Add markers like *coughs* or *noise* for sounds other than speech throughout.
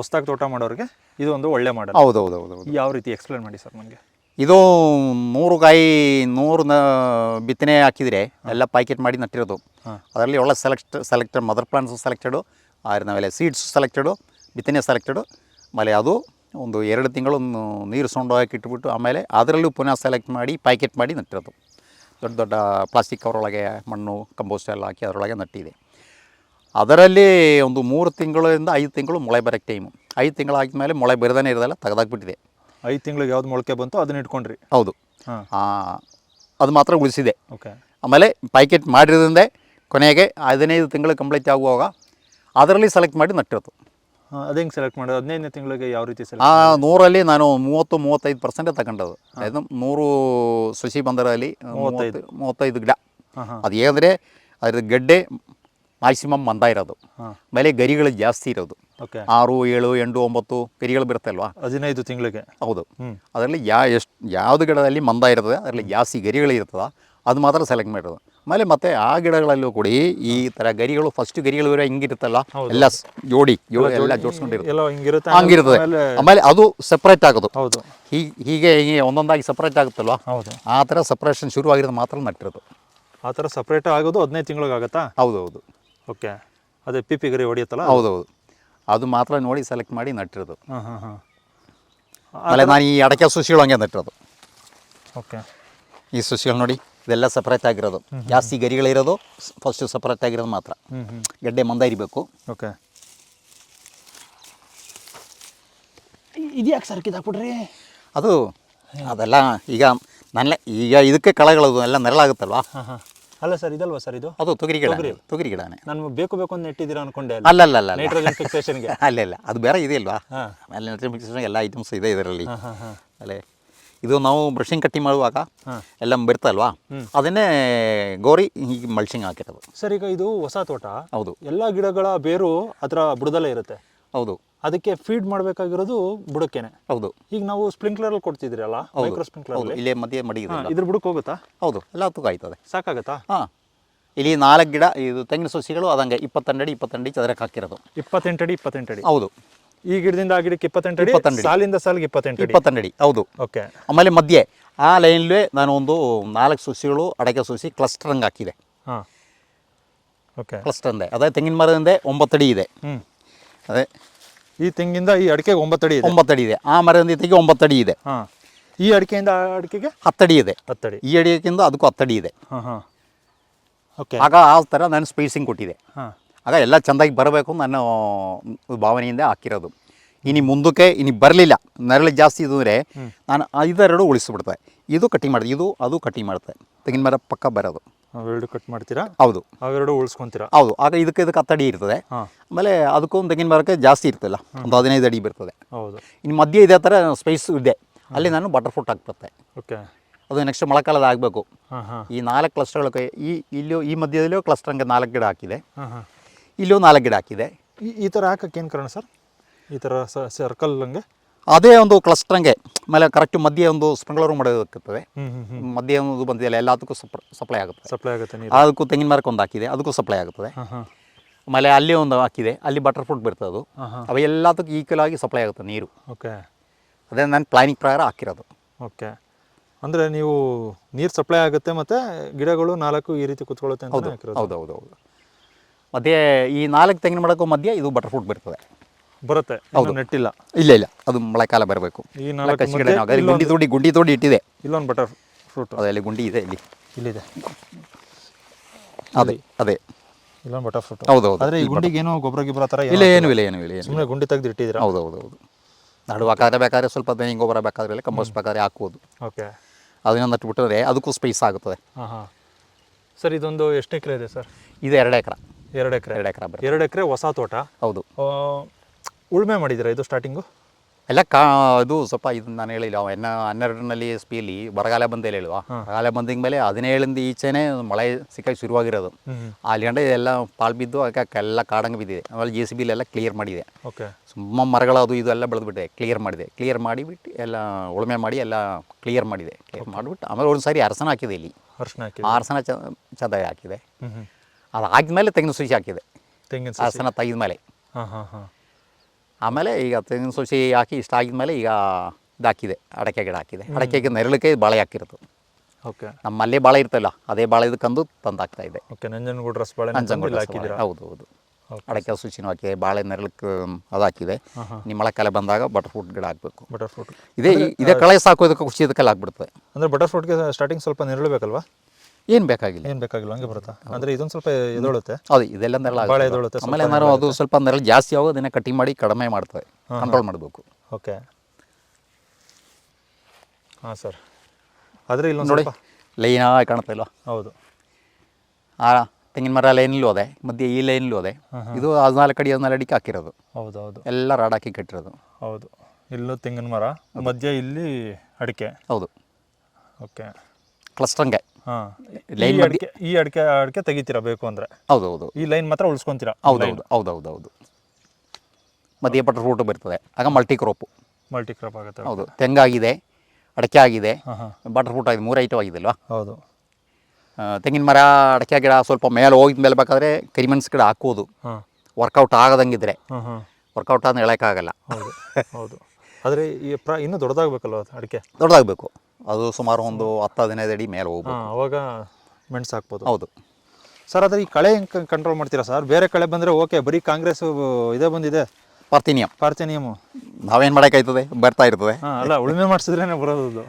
ಹೊಸ್ದಾಗಿ ತೋಟ ಮಾಡೋರಿಗೆ ಇದು ಒಂದು ಒಳ್ಳೆ ಮಾಡಲ್ ಹೌದು ಹೌದು ಹೌದು ಹೌದು ಯಾವ ರೀತಿ ಎಕ್ಸ್ಪ್ಲೇನ್ ಮಾಡಿ ಸರ್ ನನಗೆ ಇದು ನೂರು ಕಾಯಿ ನೂರು ನ ಬಿತ್ತನೆ ಹಾಕಿದರೆ ಎಲ್ಲ ಪ್ಯಾಕೆಟ್ ಮಾಡಿ ನಟ್ಟಿರೋದು. ಅದರಲ್ಲಿ ಒಳ್ಳೆ select selected mother plants selected ಆಮೇಲೆ ಸೀಡ್ಸ್ ಸೆಲೆಕ್ಟೆಡು ಬಿತ್ತನೆ ಸೆಲೆಕ್ಟೆಡು ಆಮೇಲೆ ಅದು ಒಂದು ಎರಡು ತಿಂಗಳು ನೀರು ಸೊಂಡು ಹಾಕಿ ಇಟ್ಬಿಟ್ಟು ಆಮೇಲೆ ಅದರಲ್ಲೂ ಪುನಃ ಸೆಲೆಕ್ಟ್ ಮಾಡಿ ಪ್ಯಾಕೆಟ್ ಮಾಡಿ ನಟ್ಟಿರೋದು. ದೊಡ್ಡ ದೊಡ್ಡ ಪ್ಲಾಸ್ಟಿಕ್ ಕವರೊಳಗೆ ಮಣ್ಣು ಕಂಪೋಸ್ಟ್ ಎಲ್ಲ ಹಾಕಿ ಅದರೊಳಗೆ ನಟ್ಟಿದೆ. ಅದರಲ್ಲಿ ಒಂದು ಮೂರು ತಿಂಗಳಿಂದ ಐದು ತಿಂಗಳು ಮೊಳೆ ಬರೋಕ್ಕೆ ಟೈಮು ಐದು ತಿಂಗಳಾದ ಮೇಲೆ ಮೊಳೆ ಬರದೇ ಇರೋದಲ್ಲ ತೆಗೆದಾಕ್ಬಿಟ್ಟಿದೆ. ಐದು ತಿಂಗಳಿಗೆ ಯಾವ್ದು ಮೊಳಕೆ ಬಂತು ಅದನ್ನ ಇಟ್ಕೊಂಡ್ರಿ. ಹೌದು. ಅದು ಮಾತ್ರ ಉಳಿಸಿದೆ. ಓಕೆ. ಆಮೇಲೆ ಪ್ಯಾಕೆಟ್ ಮಾಡಿರೋದ್ರಿಂದ ಕೊನೆಗೆ ಹದಿನೈದು ತಿಂಗಳು ಕಂಪ್ಲೀಟ್ ಆಗುವಾಗ ಅದರಲ್ಲಿ ಸೆಲೆಕ್ಟ್ ಮಾಡಿ ನಟ್ಟಿರೋದು. ಅದು ಹೆಂಗೆ ಸೆಲೆಕ್ಟ್ ಮಾಡೋದು? ಹದಿನೈದನೇ ತಿಂಗಳಿಗೆ ಯಾವ ರೀತಿ ಆ ಸೆಲೆಕ್ಟ್ ನೂರಲ್ಲಿ ನಾನು ಮೂವತ್ತು ಮೂವತ್ತೈದು ಪರ್ಸೆಂಟೇ ತಗೊಂಡದು ಅದು ನೂರು ಸಸಿ ಬಂದರಲ್ಲಿ ಮೂವತ್ತೈದು. ಮೂವತ್ತು- ಮೂವತ್ತೈದು. ಗಿಡ. ಅದು ಏನಂದರೆ ಅದ್ರ ಗಡ್ಡೆ ಮ್ಯಾಕ್ಸಿಮಮ್ ಮಂದ ಇರೋದು. ಮೇಲೆ ಗರಿಗಳು ಜಾಸ್ತಿ ಇರೋದು. ಆರು ಏಳು ಎಂಟು ಒಂಬತ್ತು ಗರಿಗಳು ಬರುತ್ತಲ್ವಾ ಹದಿನೈದು ತಿಂಗಳಿಗೆ. ಹೌದು. ಅದರಲ್ಲಿ ಯಾ ಎಷ್ಟು ಯಾವುದು ಗಿಡದಲ್ಲಿ ಮಂದ ಇರ್ತದೆ ಅದರಲ್ಲಿ ಜಾಸ್ತಿ ಗರಿಗಳು ಇರ್ತದೆ ಅದು ಮಾತ್ರ ಸೆಲೆಕ್ಟ್ ಮಾಡಿರೋದು. ಆಮೇಲೆ ಮತ್ತೆ ಆ ಗಿಡಗಳಲ್ಲೂ ಕೂಡ ಈ ತರ ಗರಿಗಳು ಫಸ್ಟ್ ಗರಿಗಳು ಹಿಂಗಿರುತ್ತಲ್ಲ ಎಲ್ಲ ಜೋಡಿ ಎಲ್ಲ ಜೋಡಿಸ್ಕೊಂಡಿರುತ್ತೆ ಹಂಗಿರ್ತದೆ ಆಮೇಲೆ ಅದು ಸೆಪರೇಟ್ ಆಗೋದು. ಹೌದು. ಹೀಗೆ ಹೀಗೆ ಹೀಗೆ ಒಂದೊಂದಾಗಿ ಸಪ್ರೇಟ್ ಆಗುತ್ತಲ್ವ? ಆ ತರ ಸಪ್ರೇಷನ್ ಶುರುವಾಗಿರೋದು ಮಾತ್ರ ನಟ್ಟಿರೋದು. ಆ ಥರ ಸಪ್ರೇಟ್ ಆಗೋದು ಹದಿನೈದು ತಿಂಗಳಿಗಾಗತ್ತಾ? ಹೌದು ಹೌದು. ಓಕೆ. ಅದೇ ಪಿಪಿ ಪಿ ಗರಿ ಹೊಡಿಯುತ್ತಲ್ಲ? ಹೌದು ಹೌದು ಅದು ಮಾತ್ರ ನೋಡಿ ಸೆಲೆಕ್ಟ್ ಮಾಡಿ ನಟ್ಟಿರೋದು. ಹಾಂ ಹಾಂ ಹಾಂ. ಆಮೇಲೆ ನಾನು ಈ ಅಡಕೆ ಸುಶೀಳು ಹಂಗೆ ನಟ್ಟಿರೋದು. ಓಕೆ. ಈ ಸುಸಿಗಳು ನೋಡಿ ಇದೆಲ್ಲ ಸಪ್ರೇಟ್ ಆಗಿರೋದು. ಜಾಸ್ತಿ ಗರಿಗಳಿರೋದು ಫಸ್ಟ್ ಸಪ್ರೇಟ್ ಆಗಿರೋದು ಮಾತ್ರ. ಗಡ್ಡೆ ಮಂದ ಇರಬೇಕು. ಓಕೆ. ಇದು ಯಾಕೆ ಸರ್ಕಿದ್ ಹಾಕ್ಬಿಡ್ರಿ ಅದು ಅದೆಲ್ಲ ಈಗ ನನ್ನ ಈಗ ಇದಕ್ಕೆ ಕಳೆಗಳದು ಎಲ್ಲ ನೆರಳಾಗುತ್ತಲ್ವಾ? ಹಾಂ ಹಾಂ. ಅಲ್ಲ ಸರ್ ಇದಲ್ವಾ ಸರ್ ಇದು? ಅದು ತೊಗರಿ ಗಿಡ ತೊಗರಿ. ಗಿಡನೇ. ನಾನು ಬೇಕು ಬೇಕು ಅಂತ ನೆಟ್ಟಿದ್ದೀರಾ ಅನ್ಕೊಂಡೆ ಅಲ್ಲ? ಅಲ್ಲ ಅಲ್ಲ ನೈಟ್ರೋಜನ್ ಫಿಕ್ಸೇಷನ್ಗೆ ಅಲ್ಲ ಇಲ್ಲ *laughs* ಅದು ಬೇರೆ ಇದೆ ಅಲ್ವಾ? ಹಾಂ. ನೈಟ್ರೋಜನ್ ಫಿಕ್ಸೇಷನ್ ಎಲ್ಲ ಐಟಮ್ಸ್ ಇದೆ ಇದರಲ್ಲಿ. ಅಲ್ಲೇ ಆಮೇಲೆ ಇದು ನಾವು ಬ್ರಷಿಂಗ್ ಕಟ್ಟಿ ಮಾಡುವಾಗ. ಎಲ್ಲ ಬಿಡ್ತಲ್ವಾ ಅದನ್ನೇ ಗೋರಿ ಹೀಗೆ ಮಲ್ಚಿಂಗ್ ಹಾಕಿರೋದು. ಸರ್ ಈಗ ಇದು ಹೊಸ ತೋಟ. ಹೌದು. ಎಲ್ಲ ಗಿಡಗಳ ಬೇರು ಅದರ ಬುಡದಲ್ಲೇ ಇರುತ್ತೆ. ಹೌದು. ಅದಕ್ಕೆ ಫೀಡ್ ಮಾಡಬೇಕಾಗಿರೋದು ಬುಡಕ್ಕೆನೆ. ಹೌದು. ಈಗ ನಾವು ಸ್ಪ್ರಿಂಕ್ಲರ್ ಅಲ್ಲಿ ಕೊಡ್ತಿದ್ರಲ್ಲ ಮೈಕ್ರೋ ಸ್ಪ್ರಿಂಕ್ಲರ್ ಇಲ್ಲೇ ಮಧ್ಯೆ ಮಡಿ ಇದೆ ಇದ್ರ ಬುಡಕ್ಕೆ ಹೋಗುತ್ತಾ? ಹೌದು. ಎಲ್ಲ ತೂಕ ಆಯ್ತದೆ ಸಾಕಾಗತ್ತಾ? ಹಾಂ. ಇಲ್ಲಿ ನಾಲ್ಕು ಗಿಡ ಇದು ತೆಂಗಿನ ಸಸಿಗಳು ಅದಂಗೆ ಇಪ್ಪತ್ತೆಂಟು ಅಡಿ ಇಪ್ಪತ್ತೆಂಟು ಅಡಿ ಚದರಕ್ಕೆ ಹಾಕಿರೋದು. ಇಪ್ಪತ್ತೆಂಟು ಅಡಿ ಇಪ್ಪತ್ತೆಂಟು ಅಡಿ. ಹೌದು. ಈ ಗಿಡದಿಂದ ಆ ಗಿಡಕ್ಕೆ ಇಪ್ಪತ್ತೆಂಟು ಅಡಿ ಇಪ್ಪತ್ತೆಂಟು. ಸಾಲಿಂದ ಸಾಲಿಗೆ ಇಪ್ಪತ್ತೆಂಟು ಅಡಿ. ಹೌದು. ಓಕೆ ಆಮೇಲೆ ಮಧ್ಯೆ ಆ ಲೈನ್ಲೇ ನಾನು ಒಂದು ನಾಲ್ಕು ಸಸಿಗಳು ಅಡಕೆ ಸಸಿ ಕ್ಲಸ್ಟರ್ ಹಂಗೆ ಹಾಕಿದೆ. ಹಾಂ. ಓಕೆ ಕ್ಲಸ್ಟರ್ ಅಂದೆ. ಅದೇ ತೆಂಗಿನ ಮರದಿಂದ ಒಂಬತ್ತು ಅಡಿ ಇದೆ. ಹ್ಞೂ ಅದೇ. ಈ ತೆಂಗಿಂದ ಈ ಅಡಿಕೆಗೆ ಒಂಬತ್ತಡಿ ಅಡಿ ಇದೆ. ಒಂಬತ್ತು ಅಡಿ ಇದೆ. ಆ ಮರದಿಂದ ಈಚೆಗೆ ಒಂಬತ್ತು ಅಡಿ ಇದೆ. ಹಾಂ. ಈ ಅಡಿಕೆಯಿಂದ ಆ ಅಡಿಕೆಗೆ ಹತ್ತಡಿ ಇದೆ. ಹತ್ತಡಿ ಈ ಅಡಿಕೆಯಿಂದ ಅದಕ್ಕೂ ಹತ್ತಡಿ ಇದೆ. ಹಾಂ ಹಾಂ. ಓಕೆ. ಆಗ ಆ ಥರ ನಾನು ಸ್ಪೇಸಿಂಗ್ ಕೊಟ್ಟಿದೆ. ಹಾಂ. ಆಗ ಎಲ್ಲ ಚೆಂದಾಗಿ ಬರಬೇಕು ನನ್ನ ಭಾವನೆಯಿಂದ ಹಾಕಿರೋದು. ಇನಿ ಮುಂದಕ್ಕೆ ಇನ್ನು ಬರಲಿಲ್ಲ. ನೆರಳು ಜಾಸ್ತಿ ಇದ್ರೆ ನಾನು ಇದೆರಡು ಉಳಿಸ್ಬಿಡ್ತೆ ಇದು ಕಟಿಂಗ್ ಮಾಡಿದೆ ಇದು ಅದು ಕಟಿಂಗ್ ಮಾಡುತ್ತೆ ತೆಂಗಿನ ಮರ ಪಕ್ಕ ಬರೋದು. ಅವೆರಡು ಕಟ್ ಮಾಡ್ತೀರಾ? ಹೌದು. ಅವೆರಡು ಉಳಿಸ್ಕೊಂತೀರಾ? ಹೌದು. ಆಗ ಇದಕ್ಕೆ ಇದಕ್ಕೆ ಹತ್ತಡಿ ಇರ್ತದೆ. ಆಮೇಲೆ ಆಮೇಲೆ ಅದಕ್ಕೊಂದು ತೆಂಗಿನ ಮರಕ್ಕೆ ಜಾಸ್ತಿ ಇರ್ತಲ್ಲ ಒಂದು ಹದಿನೈದು ಅಡಿ ಬರ್ತದೆ. ಹೌದು. ಇನ್ನು ಮಧ್ಯೆ ಇದೇ ಥರ ಸ್ಪೇಸ್ ಇದೆ. ಅಲ್ಲಿ ನಾನು ಬಟರ್ ಫ್ರೂಟ್ ಹಾಕ್ಬಿಡುತ್ತೆ. ಓಕೆ. ಅದು ನೆಕ್ಸ್ಟ್ ಮಳೆಕಾಲದ ಆಗಬೇಕು. ಈ ನಾಲ್ಕು ಕ್ಲಸ್ಟರ್ಗಳು ಈ ಇಲ್ಲಿ ಈ ಮಧ್ಯದಲ್ಲೂ ಕ್ಲಸ್ಟರ್ ಹಂಗೆ ನಾಲ್ಕು ಗಿಡ ಹಾಕಿದೆ. ಇಲ್ಲೂ ನಾಲ್ಕು ಗಿಡ ಹಾಕಿದೆ. ಈ ಈ ಥರ ಹಾಕಕ್ಕೆ ಏನು ಕಾರಣ ಸರ್? ಈ ಥರ ಸರ್ಕಲ್ ಹಂಗೆ? ಅದೇ ಒಂದು ಕ್ಲಸ್ಟ್ರಂಗೆ ಆಮೇಲೆ ಕರೆಕ್ಟ್ ಮಧ್ಯೆ ಒಂದು ಸ್ಪ್ರಿಂಕ್ಲರ್ ಮಾಡೋದಕ್ಕಿರ್ತದೆ ಮಧ್ಯ ಒಂದು ಬಂದಿಲ್ಲ ಎಲ್ಲದಕ್ಕೂ ಸಪ್ಲೈ ಆಗುತ್ತೆ. ಸಪ್ಲೈ ಆಗುತ್ತೆ ಅದಕ್ಕೂ ತೆಂಗಿನ ಮರಕ್ಕೆ ಒಂದು ಹಾಕಿದೆ ಅದಕ್ಕೂ ಸಪ್ಲೈ ಆಗುತ್ತದೆ. ಆಮೇಲೆ ಅಲ್ಲಿ ಒಂದು ಹಾಕಿದೆ ಅಲ್ಲಿ ಬಟರ್ ಫ್ರೂಟ್ ಬರ್ತದೆ ಅದು. ಅವು ಎಲ್ಲದಕ್ಕೂ ಈಕ್ವಲ್ ಆಗಿ ಸಪ್ಲೈ ಆಗುತ್ತೆ ನೀರು. ಓಕೆ. ಅದೇ ನಾನು ಪ್ಲಾನಿಂಗ್ ಪ್ರಕಾರ ಹಾಕಿರೋದು. ಓಕೆ. ಅಂದರೆ ನೀವು ನೀರು ಸಪ್ಲೈ ಆಗುತ್ತೆ ಮತ್ತು ಗಿಡಗಳು ನಾಲ್ಕು ಈ ರೀತಿ ಕುತ್ಕೊಳ್ಳುತ್ತೆ ಅಂತ ಹಾಕಿರೋದು. ಹೌದು ಹೌದು ಹೌದು. ಮಧ್ಯೆ ಈ ನಾಲ್ಕು ತೆಂಗಿನ ಮರಕ್ಕೂ ಮಧ್ಯೆ ಇದು ಬಟರ್ ಫ್ರೂಟ್ ಬರ್ತದೆ ಬರುತ್ತೆ ಹೌದು. ನೆಟ್ಟಿಲ್ಲ. ಇಲ್ಲ ಇಲ್ಲ. ಅದು ಮಳೆಕಾಲ ಬರಬೇಕು. ಈ ನಾಲ್ಕು ಕಸಿ ಗಿಡ ನಾವು ಗುಂಡಿ ತೋಡಿ ಗುಂಡಿ ತೋಡಿ ಇಟ್ಟಿದೆ. ಇಲ್ಲೊಂದು ಬಟರ್ ಫ್ರೂಟ್ ಅದರಲ್ಲಿ ಗುಂಡಿ ಇದೆ ಇಲ್ಲಿ. ಇಲ್ಲಿದೆ. ಅದೇ ಅದೇ. ಇಲ್ಲೊಂದು ಬಟರ್ ಫ್ರೂಟ್ ಹೌದು ಹೌದು. ಆದರೆ ಈ ಗುಂಡಿಗೆ ಏನೋ ಗೊಬ್ಬರ ಗಿಬ್ಬರ ಥರ ಇಲ್ಲ ಏನು ಇಲ್ಲ ಏನು ಇಲ್ಲ ಏನು ಸುಮ್ಮನೆ ಗುಂಡಿ ತೆಗೆದು ಇಟ್ಟಿದ್ದೀರಾ? ಹೌದು ಹೌದು ಹೌದು. ನಡುವಾಕಾದ್ರೆ ಬೇಕಾದ್ರೆ ಸ್ವಲ್ಪ ಬೇನಿ ಗೊಬ್ಬರ ಬೇಕಾದ್ರೆ ಕಂಪೋಸ್ಟ್ ಬೇಕಾದ್ರೆ ಹಾಕ್ಬೋದು. ಓಕೆ. ಅದನ್ನ ಬಿಟ್ಟರೆ ಅದಕ್ಕೂ ಸ್ಪೇಸ್ ಆಗುತ್ತದೆ. ಹಾಂ ಹಾಂ. ಸರ್ ಇದೊಂದು ಎಷ್ಟು ಎಕರೆ ಇದೆ ಸರ್? ಇದು ಎರಡು ಎಕರೆ. ಎರಡು ಎಕರೆ. ಎರಡು ಎಕರೆ ಎರಡು ಎಕರೆ ಹೊಸ ತೋಟ. ಹೌದು. ಉಳುಮೆ ಮಾಡಿದ್ದೀರಾ ಇದು ಸ್ಟಾರ್ಟಿಂಗು ಎಲ್ಲ ಕಾ ಅದು ಸ್ವಲ್ಪ ಇದು ನಾನು ಹೇಳಿಲ್ಲ ಅವ ಎನ್ನ ಹನ್ನೆರಡರಲ್ಲಿ ಎಸ್ ಪಿಯಲ್ಲಿ ಬರಗಾಲ ಬಂದೇಲಿ ಹೇಳುವ. ಬರಗಾಲ ಬಂದಿದ ಮೇಲೆ ಹದಿನೇಳಿಂದ ಈಚೆನೇ ಮಳೆ ಸಿಕ್ಕಾಗಿ ಶುರುವಾಗಿರೋದು. ಅಲ್ಲಿ ಗಂಟೆ ಎಲ್ಲ ಪಾಳು ಬಿದ್ದು ಅದಕ್ಕೆಲ್ಲ ಕಾಡಂಗೆ ಬಿದ್ದಿದೆ. ಆಮೇಲೆ ಜೆ ಸಿ ಬಿಲೆಲ್ಲ ಕ್ಲಿಯರ್ ಮಾಡಿದೆ. ಓಕೆ. ಸುಮ್ಮ ಮರಗಳು ಅದು ಇದು ಎಲ್ಲ ಬೆಳೆದ್ಬಿಟ್ಟೆ ಕ್ಲಿಯರ್ ಮಾಡಿದೆ. ಕ್ಲಿಯರ್ ಮಾಡಿಬಿಟ್ಟು ಎಲ್ಲ ಉಳುಮೆ ಮಾಡಿ ಎಲ್ಲ ಕ್ಲಿಯರ್ ಮಾಡಿದೆ. ಕ್ಲಿಯರ್ ಮಾಡಿಬಿಟ್ಟು ಆಮೇಲೆ ಒಂದು ಸಾರಿ ಅರಸನ ಹಾಕಿದೆ ಇಲ್ಲಿ. ಅರಸನ ಚದ ಹಾಕಿದೆ. ಅದು ಹಾಕಿದ್ಮೇಲೆ ತೆಂಗಿನ ಸುಸಿ ಹಾಕಿದೆ. ತೆಂಗಿನ ಅರಸನ ತೆಗೆದ ಮೇಲೆ ಹಾಂ ಹಾಂ ಹಾಂ. ಆಮೇಲೆ ಈಗ ತೆಂಗಿನ ಸೊಸಿ ಹಾಕಿ ಇಷ್ಟ ಆಗಿದ್ಮೇಲೆ ಈಗ ಇದಾಕಿದೆ ಅಡಕೆ ಗಿಡ ಹಾಕಿದೆ. ಅಡಕೆಗೆ ನೆರಳಕ್ಕೆ ಬಾಳೆ ಹಾಕಿರೋದು. ಓಕೆ. ನಮ್ಮಲ್ಲಿ ಬಾಳೆ ಇರ್ತಲ್ಲ ಅದೇ ಬಾಳೆ ಇದಕ್ಕಂದು ತಂದಾಗ್ತಾ ಇದೆ. ಓಕೆ ನಂಜನಗೂಡು ನಂಜನಗೂಡು ಇಲ್ಲಿ ರಸಬಾಳೆ. ಹೌದು ಹೌದು. ಅಡಕೆ ಸುಚಿನೂ ಹಾಕಿದೆ ಬಾಳೆ ನೆರಳಕ್ಕೆ ಅದಾಕಿದೆ ಹಾಕಿದೆ. ನಿಮ್ಮ ಮಳೆಕಾಲ ಬಂದಾಗ ಬಟರ್ ಫ್ರೂಟ್ ಗಿಡ ಹಾಕಬೇಕು. ಬಟರ್ ಫ್ರೂಟ್ ಇದೇ ಇದೇ ಕಳೆ ಸಾಕೋದಕ್ಕೆ ಖುಷಿ ಇದಕ್ಕೆಲ್ಲ ಆಗ್ಬಿಡ್ತದೆ ಅಂದ್ರೆ ಬಟರ್ ಫ್ರೂಟ್ಗೆ ಸ್ಟಾರ್ಟಿಂಗ್ ಸ್ವಲ್ಪ ನೆರಳು ಬೇಕಲ್ವಾ? ಏನು ಬೇಕಾಗಿಲ್ಲ. ಏನು ಬೇಕಾಗಿಲ್ಲ ಹಂಗೆ ಬರುತ್ತಾ? ಅಂದ್ರೆ ಇದೊಂದು ಸ್ವಲ್ಪ ಎದೊಳುತ್ತೆ? ಹೌದು ಇದೆಲ್ಲ ನೆರಳು. ಎದೊಳುತ್ತೆ, ಆಮೇಲೆ ಏನಾದ್ರು ಅದು ಸ್ವಲ್ಪ ನೆರಳು ಜಾಸ್ತಿ ಆಗೋ ಅದನ್ನ ಕಟಿಂಗ್ ಮಾಡಿ ಕಡಿಮೆ ಮಾಡ್ತದೆ ಕಂಟ್ರೋಲ್ ಮಾಡಬೇಕು. ಓಕೆ. ಹಾಂ ಸರ್. ಆದರೆ ಇಲ್ಲೊಂದು ನೋಡಿ ಲೈನಾಗಿ ಕಾಣ್ತಾ ಇಲ್ವಾ? ಹೌದು. ಆ ತೆಂಗಿನ ಮರ ಲೈನಲ್ಲೂ ಅದೇ ಮಧ್ಯೆ ಈ ಲೈನಲ್ಲೂ ಅದೇ. ಇದು ಹದಿನಾಲ್ಕು ಅಡಿ ಹದಿನಾಲ್ಕು ಅಡಿಕೆ ಹಾಕಿರೋದು. ಹೌದು ಹೌದು ಎಲ್ಲ ರಾಡ್ ಹಾಕಿ ಕಟ್ಟಿರೋದು. ಹೌದು. ಇಲ್ಲೂ ತೆಂಗಿನ ಮರ ಮಧ್ಯ ಇಲ್ಲಿ ಅಡಿಕೆ. ಹೌದು. ಓಕೆ. ಕ್ಲಸ್ಟರ್ಗೆ ಹಾಂ. ಲೈನ್ ಈ ಅಡಿಕೆ ಈ ಅಡಿಕೆ ಅಡಿಕೆ ತೆಗಿತೀರಾ ಬೇಕು ಅಂದ್ರೆ? ಹೌದು ಹೌದು ಈ ಲೈನ್ ಮಾತ್ರ ಉಳಿಸ್ಕೊಂತೀರಾ? ಹೌದೌದು ಹೌದು ಹೌದು ಹೌದು ಹೌದು ಮಧ್ಯೆ ಬಟರ್ ಫ್ರೂಟ್ ಬರ್ತದೆ. ಆಗ ಮಲ್ಟಿ ಕ್ರಾಪ್ ಮಲ್ಟಿ ಕ್ರಾಪ್ ಆಗುತ್ತೆ ಹೌದು ತೆಂಗಾಗಿದೆ ಅಡಕೆ ಆಗಿದೆ ಹಾಂ ಹಾಂ. ಬಟರ್ ಫ್ರೂಟ್ ಆಗಿದೆ ಮೂರು ಐಟಮ್ ಆಗಿದೆಲ್ವಾ ಹೌದು. ಆ, ತೆಂಗಿನ ಮರ ಅಡಕೆ ಗಿಡ ಸ್ವಲ್ಪ ಮೇಲೆ ಹೋಗಿದ ಮೇಲೆ ಬೇಕಾದ್ರೆ ಕರಿಮೆಣಸು ಗಿಡ ಹಾಕೋದು ಹಾಂ. ವರ್ಕೌಟ್ ಆಗದಂಗಿದ್ರೆ. ಹಾಂ ಹಾಂ. ವರ್ಕೌಟ್ ಅಂದ್ರೆ ಹೇಳೋಕ್ಕಾಗಲ್ಲ ಹೌದು ಹೌದು. ಆದರೆ ಈ ಪ್ರ ಇನ್ನೂ ದೊಡ್ಡದಾಗಬೇಕಲ್ವ ಅಡಿಕೆ? ದೊಡ್ಡದಾಗಬೇಕು. ಅದು ಸುಮಾರು ಒಂದು ಹತ್ತು ಹದಿನೈದು ಅಡಿ ಮೇಲೆ ಹೋಗ್ಬೋದು. ಹಾಂ ಅವಾಗ ಮೆಣಸು ಹಾಕ್ಬೋದು. ಹೌದು. ಸರ್ ಆದರೆ ಈ ಕಳೆ ಹೆಂಗೆ ಕಂಟ್ರೋಲ್ ಮಾಡ್ತೀರಾ ಸರ್? ಬೇರೆ ಕಳೆ ಬಂದರೆ ಓಕೆ ಬರೀ ಕಾಂಗ್ರೆಸ್ ಇದೇ ಬಂದಿದೆ. ಪಾರ್ಥಿನಿಯಂ ಪಾರ್ಥಿನಿಯಮ್ ನಾವೇನು ಮಾಡೋಕ್ಕಾಯ್ತದೆ? ಬರ್ತಾ ಇರ್ತದೆ. ಹಾಂ ಅಲ್ಲ ಉಳುಮೆ ಮಾಡಿಸಿದ್ರೇ ಬರೋದು